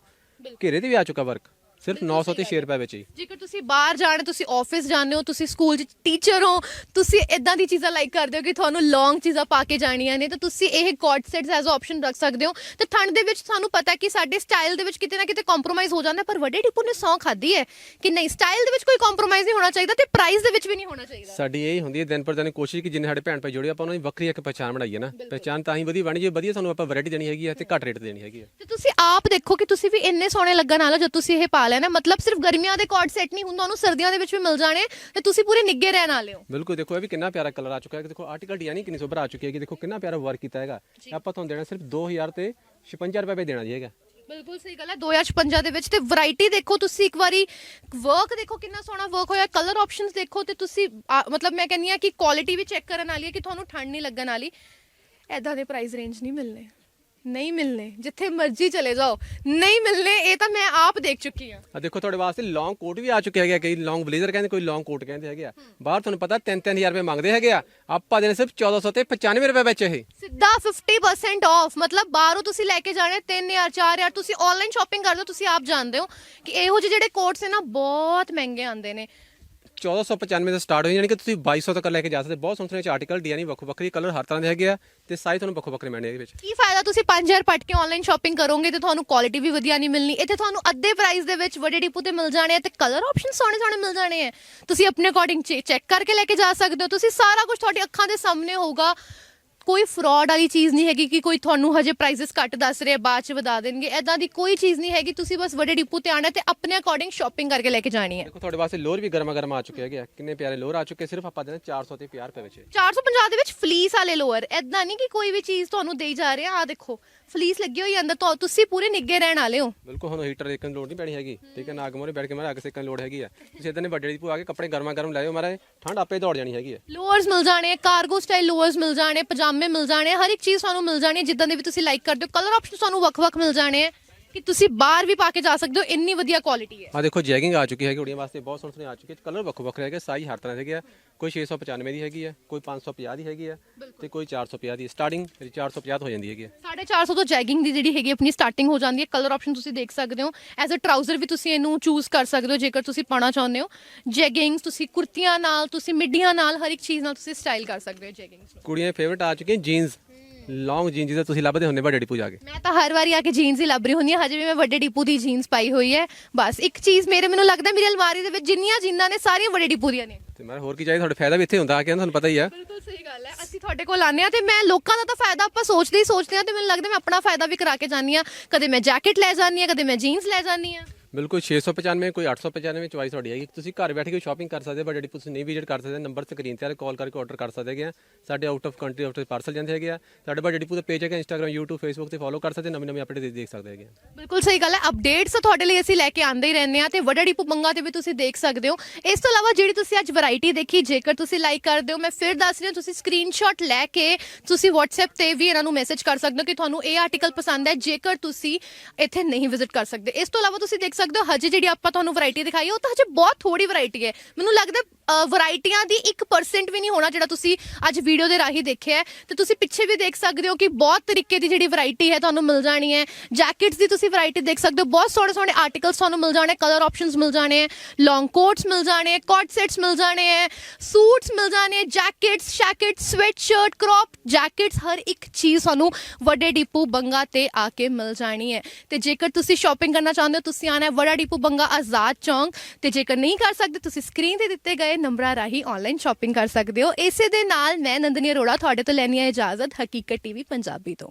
ਘੇਰੇ ਤੇ ਵੀ ਆ ਚੁੱਕਾ ਵਰਕ ਸਿਰਫ 900 ਤੇ 6 ਰੁਪਏ ਵਿੱਚ ਹੀ। ਜੇਕਰ ਤੁਸੀਂ ਬਾਹਰ ਜਾਣਾ ਤੁਸੀਂ ਆਫਿਸ ਜਾਂਦੇ ਹੋ ਤੁਸੀਂ ਸਕੂਲ 'ਚ ਟੀਚਰ ਹੋ ਤੁਸੀਂ ਇਦਾਂ ਦੀ ਚੀਜ਼ਾਂ ਲਾਈਕ ਕਰਦੇ ਹੋ ਕਿ ਤੁਹਾਨੂੰ ਲੌਂਗ ਚੀਜ਼ਾਂ ਪਾ ਕੇ ਜਾਣੀਆਂ ਨੇ ਤਾਂ ਤੁਸੀਂ ਇਹ ਕੋਟ ਸੈਟਸ ਐਜ਼ ਆਪਸ਼ਨ ਰੱਖ ਸਕਦੇ ਹੋ। ਤੇ ਠੰਡ ਦੇ ਵਿੱਚ ਸਾਨੂੰ ਪਤਾ ਕਿ ਸਾਡੇ ਸਟਾਈਲ ਦੇ ਵਿੱਚ ਕਿਤੇ ਨਾ ਕਿਤੇ ਕੰਪਰੋਮਾਈਜ਼ ਹੋ ਜਾਂਦਾ ਪਰ ਵੱਡੇ ਡਿਪੂ ਨੇ ਸੌਂ ਖਾਦੀ ਹੈ ਕਿ ਨਹੀਂ? ਸਟਾਈਲ ਦੇ ਵਿੱਚ ਕੋਈ ਕੰਪਰੋਮਾਈਜ਼ ਨਹੀਂ ਹੋਣਾ ਚਾਹੀਦਾ ਤੇ ਪ੍ਰਾਈਸ ਦੇ ਵਿੱਚ ਵੀ ਨਹੀਂ ਹੋਣਾ ਚਾਹੀਦਾ। ਸਾਡੀ ਇਹ ਹੁੰਦੀ ਹੈ ਦਿਨ ਪਰ ਦਿਨ ਕੋਸ਼ਿਸ਼ ਕਿ ਜਿੰਨੇ ਸਾਡੇ ਭੈਣ ਭਾਈ ਜੋੜੇ ਆਪਾਂ ਉਹਨਾਂ ਦੀ ਵੱਖਰੀ ਇੱਕ ਪਛਾਣ ਬਣਾਈਏ ਨਾ। ਪਛਾਣ ਤਾਂ ਹੀ ਵਧੀਆ ਬਣੀ ਜੇ ਵਧੀਆ ਸਾਨੂੰ ਆਪਾਂ ਵੈਰਾਈਟੀ ਦੇਣੀ ਹੈਗੀ ਹੈ ਤੇ ਘੱਟ ਰੇਟ ਦੇਣੀ ਹੈਗੀ ਹੈ। ਤੇ ਤੁਸੀਂ ਆਪ ਦੇਖੋ ਕਿ ਤੁਸੀਂ ਵੀ ਇੰਨੇ ਸੋਹਣੇ ਲੱਗਣ ਵਾਲੇ ਜਦ ਤੁਸੀਂ ਇਹ ਪਾ ਲੈਣਾ ਮਤਲਬ ਸਿਰਫ ਗਰਮੀਆਂ ਦੇ ਕੋਟ ਸੈਟ ਨਹੀਂ ਹੁੰਦਾ ਉਹਨੂੰ ਸਰਦੀਆਂ ਦੇ ਵਿੱਚ ਵੀ ਮਿਲ ਜਾਣੇ ਤੇ ਤੁਸੀਂ ਪੂਰੇ ਨਿੱਗੇ ਰਹਿਣ ਵਾਲੇ ਹੋ। ਬਿਲਕੁਲ ਦੇਖੋ ਇਹ ਵੀ ਕਿੰਨਾ ਪਿਆਰਾ ਕਲਰ ਆ ਚੁੱਕਾ ਹੈ ਦੇਖੋ ਆਰਟੀਕਲ ਡਿਜ਼ਾਈਨਿੰਗ ਕਿੰਨੀ ਸੋਬਰ ਆ ਚੁੱਕੀ ਹੈਗੀ ਦੇਖੋ ਕਿੰਨਾ ਪਿਆਰਾ ਵਰਕ ਕੀਤਾ ਹੈਗਾ। ਆਪਾਂ ਤੁਹਾਨੂੰ ਦੇਣਾ ਸਿਰਫ 2000 ਤੇ 56 ਰੁਪਏ ਦੇਣਾ ਜੀ ਹੈਗਾ। ਬਿਲਕੁਲ ਸਹੀ ਗੱਲ ਹੈ 2056 ਦੇ ਵਿੱਚ ਤੇ ਵੈਰਾਈਟੀ ਦੇਖੋ ਤੁਸੀਂ ਇੱਕ ਵਾਰੀ ਵਰਕ ਦੇਖੋ ਕਿੰਨਾ ਸੋਹਣਾ ਵਰਕ ਹੋਇਆ ਕਲਰ ਆਪਸ਼ਨਸ ਦੇਖੋ ਤੇ ਤੁਸੀਂ ਮਤਲਬ ਮੈਂ ਕਹਿੰਨੀ ਆ ਕਿ ਕੁਆਲਿਟੀ ਵੀ ਚੈੱਕ ਕਰਨ ਵਾਲੀ ਹੈ ਕਿ ਤੁਹਾਨੂੰ ਠੰਡ ਨਹੀਂ ਲੱਗਣ ਵਾਲੀ। ਐਦਾਂ ਦੇ ਪ੍ਰਾਈਸ ਰੇਂਜ ਨਹੀਂ ਮਿਲਨੇ ਨਹੀਂ ਮਿਲਨੇ ਜਿੱਥੇ ਮਰਜ਼ੀ ਚਲੇ ਜਾਓ ਨਹੀਂ ਮਿਲਨੇ ਇਹ ਤਾਂ ਮੈਂ ਆਪ ਦੇਖ ਚੁੱਕੀ ਹਾਂ ਆ ਦੇਖੋ ਤੁਹਾਡੇ ਵਾਸਤੇ ਲੌਂਗ ਕੋਟ ਵੀ ਆ ਚੁੱਕੇ ਹੈਗੇ ਕਈ ਲੌਂਗ ਬਲੇਜ਼ਰ ਕਹਿੰਦੇ ਕੋਈ ਲੌਂਗ ਕੋਟ ਕਹਿੰਦੇ ਹੈਗੇ ਆ ਬਾਹਰ ਤੁਹਾਨੂੰ ਪਤਾ 3-3000 ਰੁਪਏ ਮੰਗਦੇ ਹੈਗੇ ਆ ਆਪਾਂ ਦੇਣੇ ਸਿਰਫ 1400 ਤੇ 95 ਰੁਪਏ ਵਿੱਚ ਇਹ ਸਿੱਧਾ 50% ਆਫ ਮਤਲਬ ਬਾਹਰੋਂ ਤੁਸੀਂ ਲੈ ਕੇ ਜਾਣੇ 3000 4000 ਤੁਸੀਂ ਆਨਲਾਈਨ ਸ਼ਾਪਿੰਗ ਕਰਦੇ ਹੋ ਤੁਸੀਂ ਆਪ ਜਾਣਦੇ ਹੋ ਕਿ ਇਹੋ ਜਿਹੇ ਜਿਹੜੇ ਕੋਟਸ ਨੇ ਨਾ ਬਹੁਤ ਮਹਿੰਗੇ ਆਉਂਦੇ ਨੇ 1495 ਤੋਂ ਸਟਾਰਟ ਹੋ ਜਾਣੀ ਕਿ ਤੁਸੀਂ 2200 ਤੱਕ ਲੈ ਕੇ ਜਾ ਸਕਦੇ, ਬਹੁਤ ਸੋਹਣੇ ਸੋਹਣੇ ਆਰਟੀਕਲ ਡਿਜ਼ਾਈਨ ਵੱਖੋ ਵੱਖਰੀ ਕਲਰ ਹਰ ਤਰ੍ਹਾਂ ਦੇ ਹੈਗੇ ਆ, ਤੇ ਸਾਈਜ਼ ਤੁਹਾਨੂੰ ਵੱਖੋ ਵੱਖਰੇ ਮਿਲਣੇ ਇਹਦੇ ਵਿੱਚ। ਕੀ ਫਾਇਦਾ ਤੁਸੀਂ 5000 ਪਟ ਕੇ ਆਨਲਾਈਨ ਸ਼ਾਪਿੰਗ ਕਰੋਗੇ ਤੇ ਤੁਹਾਨੂੰ ਕੁਆਲਿਟੀ ਵੀ ਵਧੀਆ ਨਹੀਂ ਮਿਲਣੀ, ਇੱਥੇ ਤੁਹਾਨੂੰ ਅੱਧੇ ਪ੍ਰਾਈਸ ਦੇ ਵਿੱਚ ਵੱਡੇ ਡਿਪੂ ਤੇ ਮਿਲ ਜਾਣੇ ਆ ਤੇ ਕਲਰ ਆਪਸ਼ਨ ਸੋਹਣੇ ਸੋਹਣੇ ਮਿਲ ਜਾਣੇ ਆ। ਤੁਸੀਂ ਆਪਣੇ ਅਕੋਰਡਿੰਗ ਚੈੱਕ ਕਰਕੇ ਲੈ ਕੇ ਜਾ ਸਕਦੇ ਹੋ, ਤੁਸੀਂ ਸਾਰਾ ਕੁਝ ਤੁਹਾਡੀ ਅੱਖਾਂ ਦੇ ਸਾਹਮਣੇ ਹੋਊਗਾ ਕੋਈ ਫਰਾਡ ਵਾਲੀ ਚੀਜ਼ ਨਹੀਂ ਹੈਗੀ ਕਿ ਕੋਈ ਤੁਹਾਨੂੰ ਹਜੇ ਪ੍ਰਾਈਸਸ ਘੱਟ ਦੱਸ ਰਿਹਾ ਬਾਅਦ ਚ ਵਧਾ ਦੇਣਗੇ। ਐਦਾਂ ਦੀ ਕੋਈ ਚੀਜ਼ ਨਹੀਂ ਹੈਗੀ ਤੁਸੀਂ ਬਸ ਵੱਡੇ ਡਿਪੂ ਤੇ ਆਣਾ ਤੇ ਆਪਣੇ ਅਕੋਰਡਿੰਗ ਸ਼ਾਪਿੰਗ ਕਰਕੇ ਲੈ ਕੇ ਜਾਣੀ ਹੈ। ਦੇਖੋ ਤੁਹਾਡੇ ਵਾਸਤੇ ਲੋਅਰ ਵੀ ਗਰਮਾ ਗਰਮ ਆ ਚੁੱਕੇ ਹੈਗੇ ਆ। ਕਿੰਨੇ ਪਿਆਰੇ ਲੋਅਰ ਆ ਚੁੱਕੇ ਸਿਰਫ ਆਪਾਂ ਦੇਣਾ 400 ਤੇ 50 ਰੁਪਏ ਵਿੱਚ। 450 ਦੇ ਵਿੱਚ ਫਲੀਸ ਵਾਲੇ ਲੋਅਰ। ਐਦਾਂ ਨਹੀਂ ਕਿ ਕੋਈ ਵੀ ਚੀਜ਼ ਤੁਹਾਨੂੰ ਦੇਈ ਜਾ ਰਿਹਾ ਆ ਦੇਖੋ ਫਲੀਸ ਲੱਗੀ ਹੋਈ ਹੈ ਅੰਦਰ ਤੋਂ ਤੁਸੀਂ ਪੂਰੇ ਨਿੱਗੇ ਰਹਿਣ ਵਾਲੇ ਹੋ। ਬਿਲਕੁਲ ਹੁਣ ਹੀਟਰ ਦੇਖਣ ਦੀ ਲੋੜ ਨਹੀਂ ਪੈਣੀ ਹੈਗੀ। ਠੀਕ ਹੈ ਨਾਗ ਮੋਰੇ ਬੈਠ ਕੇ ਮਾਰਾ ਅੱਗ ਸੇਕਣ ਦੀ ਲੋੜ ਹੈਗੀ ਆ। ਤੁਸੀਂ ਇਦਾਂ ਨੇ ਵੱਡੇ ਦੀ ਆ ਕੇ ਕੱਪੜੇ ਗਰਮਾ ਗਰਮ ਲਾਇਓ ਮਾਰਾ ਠੰਡ ਆਪੇ ਦੌੜ ਜਾਣੀ ਹੈਗੀ ਆ। ਲੋਅਰਸ ਮਿਲ ਜਾਣੇ ਕਾਰਗੋ ਸਟਾਈਲ ਲੋਅਰਸ ਮਿਲ ਜਾਣੇ ਪਜਾਮੇ ਮਿਲ ਜਾਣੇ ਹਰ ਇੱਕ ਚੀਜ਼ ਤੁਹਾਨੂੰ ਮਿਲ ਜਾਣੀ ਹੈ ਜਿੱਦਾਂ ਦੇ ਵੀ ਤੁਸੀਂ ਲਾਈਕ ਕਰਦੇ ਹੋ। ਕਲਰ ਆਪਸ਼ਨ ਤੁਹਾਨੂੰ ਵੱਖ-ਵੱਖ ਮਿਲ ਜਾਣੇ ਹੈ ਕਿ ਤੁਸੀਂ ਬਾਹਰ ਵੀ ਪਾ ਕੇ ਜਾ ਸਕਦੇ ਹੋ ਇੰਨੀ ਵਧੀਆ ਕੁਆਲਿਟੀ ਹੈ। ਆ ਦੇਖੋ ਜੈਗਿੰਗ ਆ ਚੁੱਕੀ ਹੈਗੀ ਕੁੜੀਆਂ ਵਾਸਤੇ। ਬਹੁਤ ਸੋਹਣੇ ਸੋਹਣੇ ਆ ਚੁੱਕੇ ਕਲਰ ਵੱਖੋ ਵੱਖਰੇ ਹੈਗੇ ਸਾਈਜ਼ ਹਰ ਤਰ੍ਹਾਂ ਦੇ ਹੈਗੇ ਆ। ਕੋਈ 695 ਦੀ ਹੈਗੀ ਆ ਕੋਈ 550 ਦੀ ਹੈਗੀ ਆ ਤੇ ਕੋਈ 450 ਦੀ। ਸਟਾਰਟਿੰਗ 450 ਹੋ ਜਾਂਦੀ ਹੈਗੀ ਆ। 450 ਤੋਂ ਜੈਗਿੰਗ ਦੀ ਜਿਹੜੀ ਹੈਗੀ ਆਪਣੀ ਸਟਾਰਟਿੰਗ ਹੋ ਜਾਂਦੀ ਹੈ। ਕਲਰ ਆਪਸ਼ਨ ਤੁਸੀਂ ਦੇਖ ਸਕਦੇ ਹੋ। ਐਜ਼ ਅ ਟਰਾਊਜ਼ਰ ਵੀ ਤੁਸੀਂ ਇਹਨੂੰ ਚੂਜ਼ ਕਰ ਸਕਦੇ ਹੋ ਜੇਕਰ ਤੁਸੀਂ ਪਾਣਾ ਚਾਹੁੰਦੇ ਹੋ। ਜੈਗਿੰਗਸ ਤੁਸੀਂ ਕੁਰਤੀਆਂ ਨਾਲ ਤੁਸੀਂ ਮਿੱਡੀਆਂ ਨਾਲ ਹਰ ਇੱਕ ਚੀਜ਼ ਨਾਲ ਤੁਸੀਂ ਸਟਾਈਲ ਕਰ ਸਕਦੇ ਹੋ ਜੈਗਿੰਗਸ ਕੁੜੀਆਂ ਫੇਵਰਟ ਆ ਚੁੱਕੇ ਜੀਨਸ ਲੌਂਗ ਜੀਨਸ ਜਿਹਦਾ ਤੁਸੀਂ ਲੱਭਦੇ ਹੁੰਦੇ ਵੱਡੇ ਡਿਪੂ ਜਾ ਕੇ। ਮੈਂ ਤਾਂ ਹਰ ਵਾਰੀ ਆ ਕੇ ਜੀਨਸ ਹੀ ਲੱਭ ਰਹੀ ਹੁੰਦੀ ਹਾਂ। ਹਜੇ ਵੀ ਮੈਂ ਵੱਡੇ ਡਿਪੂ ਦੀ ਜੀਨਸ ਪਾਈ ਹੋਈ ਹੈ। ਬਸ ਇੱਕ ਚੀਜ਼ ਮੇਰੇ ਮੈਨੂੰ ਲੱਗਦਾ ਮੇਰੀ ਅਲਮਾਰੀ ਦੇ ਵਿੱਚ ਜਿੰਨੀਆਂ ਜੀਨਾਂ ਨੇ ਸਾਰੀਆਂ ਵੱਡੇ ਡਿਪੂ ਦੀਆਂ ਨੇ। ਤੇ ਮੈਂ ਹੋਰ ਕੀ ਚਾਹੀਦਾ? ਤੁਹਾਡਾ ਫਾਇਦਾ ਵੀ ਇੱਥੇ ਹੁੰਦਾ। ਆ ਕੇ ਤੁਹਾਨੂੰ ਪਤਾ ਹੀ ਆ। ਬਿਲਕੁਲ ਸਹੀ ਗੱਲ ਹੈ। ਅਸੀਂ ਤੁਹਾਡੇ ਕੋਲ ਆਨੇ ਆ ਤੇ ਮੈਂ ਲੋਕਾਂ ਦਾ ਤਾਂ ਫਾਇਦਾ ਆਪਾਂ ਸੋਚਦੇ ਹੀ ਸੋਚਦੇ ਆ ਤੇ ਮੈਨੂੰ ਲੱਗਦਾ ਮੈਂ ਆਪਣਾ ਫਾਇਦਾ ਵੀ ਕਰਾ ਕੇ ਜਾਨੀ ਆ ਕਦੇ ਮੈਂ ਜੈਕਟ ਲੈ ਜਾਨੀ ਆ ਕਦੇ ਮੈਂ ਜੀਨਸ ਲੈ ਜਾਨੀ ਆ ਬਿਲਕੁਲ 695 ਕੋਈ 895 ਚੁਆਇਸ ਤੁਹਾਡੀ ਹੈਗੀ ਤੁਸੀਂ ਘਰ ਬੈਠ ਕੇ ਸ਼ਾਪਿੰਗ ਕਰ ਸਕਦੇ ਹੋ ਵੱਡੇ ਡਿਪੂ ਤੁਸੀਂ ਨਹੀਂ ਵਿਜ਼ਿਟ ਕਰ ਸਕਦੇ ਨੰਬਰ ਸਕਰੀਨ ਤੇ ਕਾਲ ਕਰਕੇ ਆਰਡਰ ਕਰ ਸਕਦੇ ਹੈਗੇ ਸਾਡੇ out of country out parcel ਜਾਂਦੇ ਹੈਗੇ ਆ। ਸਾਡੇ ਵੱਡੇ ਡਿਪੂ ਦਾ ਪੇਜ ਹੈਗਾ ਇੰਸਟਾਗ੍ਰam YouTube, Facebook ਤੇ ਫੋਲੋ ਕਰ ਸਕਦੇ ਨਵੇਂ ਨਵੇਂ ਅਪਡੇਟ ਦੇਖ ਸਕਦੇ ਹੈਗੇ ਬਿਲਕੁਲ ਸਹੀ ਗੱਲ ਹੈ। ਅਪਡੇਟਸ ਤੁਹਾਡੇ ਲਈ ਅਸੀਂ ਲੈ ਕੇ ਆਂਦੇ ਹੀ ਰਹਿੰਦੇ ਆ ਤੇ ਵੱਡਾ ਡਿਪੂ ਬੰਗਾ ਤੇ ਵੀ ਤੁਸੀਂ ਦੇਖ ਸਕਦੇ ਹੋ। ਇਸ ਤੋਂ ਇਲਾਵਾ ਜਿਹੜੀ ਤੁਸੀਂ ਅੱਜ ਵੈਰਾਈਟੀ ਦੇਖੀ, ਜੇਕਰ ਤੁਸੀਂ ਲਾਈਕ ਕਰਦੇ ਹੋ, ਮੈਂ ਫਿਰ ਦੱਸ ਰਹੀ ਹਾਂ, ਤੁਸੀਂ ਸਕਰੀਨਸ਼ਾਟ ਲੈ ਕੇ ਤੁਸੀਂ WhatsApp ਤੇ ਵੀ ਇਹਨਾਂ ਨੂੰ ਮੈਸੇਜ ਕਰ ਸਕਦੇ ਹੋ ਕਿ ਤੁਹਾਨੂੰ ਇਹ ਆਰਟੀਕਲ ਪਸੰਦ ਹੈ, ਜੇਕਰ ਤੁਸੀਂ ਇੱਥੇ ਨਹੀਂ ਵਿਜ਼ਿਟ ਕਰ ਸਕਦੇ। ਇਸ ਤੋਂ ਇਲਾਵਾ ਤੁਸੀਂ ਦੇਖ ਸਕਦੇ ਹੋ? ਹਜੇ ਜਿਹੜੀ ਆਪਾਂ ਤੁਹਾਨੂੰ ਵੈਰਾਈਟੀ ਦਿਖਾਈ ਹੈ ਉਹ ਤਾਂ ਹਜੇ ਬਹੁਤ ਥੋੜੀ ਵੈਰਾਈਟੀ ਹੈ। ਮੈਨੂੰ ਲੱਗਦਾ ਵੈਰਾਈਟੀਆਂ ਦੀ 1% ਵੀ ਨਹੀਂ ਹੋਣਾ ਜਿਹੜਾ ਤੁਸੀਂ ਅੱਜ ਵੀਡੀਓ ਦੇ ਰਾਹੀਂ ਦੇਖਿਆ ਹੈ। ਤੇ ਤੁਸੀਂ ਪਿੱਛੇ ਵੀ ਦੇਖ ਸਕਦੇ ਹੋ ਕਿ ਬਹੁਤ ਤਰੀਕੇ ਦੀ ਜਿਹੜੀ ਵੈਰਾਈਟੀ ਹੈ ਤੁਹਾਨੂੰ ਮਿਲ ਜਾਣੀ ਹੈ। ਜੈਕਟਸ ਦੀ ਤੁਸੀਂ ਵੈਰਾਈਟੀ ਦੇਖ ਸਕਦੇ ਹੋ। ਬਹੁਤ ਸੋਹਣੇ ਸੋਹਣੇ ਆਰਟੀਕਲਸ ਤੁਹਾਨੂੰ ਮਿਲ ਜਾਣੇ ਕਲਰ ਆਪਸ਼ਨਸ ਮਿਲ ਜਾਣੇ ਹੈ ਲੌਂਗ ਕੋਟਸ ਮਿਲ ਜਾਣੇ ਹੈ ਕੋਟ ਸੈਟਸ ਮਿਲ ਜਾਣੇ ਹੈ ਸੂਟਸ ਮਿਲ ਜਾਣੇ ਹੈ jackets shackets sweatshirt crop jackets ਹਰ ਇੱਕ ਚੀਜ਼ ਤੁਹਾਨੂੰ ਵੱਡੇ ਡਿਪੂ, ਬੰਗਾ ਤੇ ਆ ਕੇ ਮਿਲ ਜਾਣੀ ਹੈ। ਤੇ ਜੇਕਰ ਤੁਸੀਂ ਸ਼ਾਪਿੰਗ ਕਰਨਾ ਚਾਹੁੰਦੇ ਹੋ, ਤੁਸੀਂ ਆਣਾ ਹੈ ਵੱਡਾ ਡਿਪੂ ਬੰਗਾ ਆਜ਼ਾਦ ਚੌਂਕ ਤੇ ਜੇਕਰ ਨਹੀਂ ਕਰ ਸਕਦੇ ਤੁਸੀਂ ਸਕਰੀਨ ਤੇ ਦਿੱਤੇ ਗਏ ਨੰਬਰਾਂ ਰਾਹੀਂ ਆਨਲਾਈਨ ਸ਼ਾਪਿੰਗ ਕਰ ਸਕਦੇ ਹੋ। ਇਸੇ ਦੇ ਨਾਲ ਮੈਂ ਨੰਦਨੀ ਅਰੋੜਾ, ਤੁਹਾਡੇ ਤੋਂ ਲੈਣੀ ਹੈ ਇਜਾਜ਼ਤ ਹਕੀਕਤ ਟੀਵੀ ਪੰਜਾਬੀ ਤੋਂ।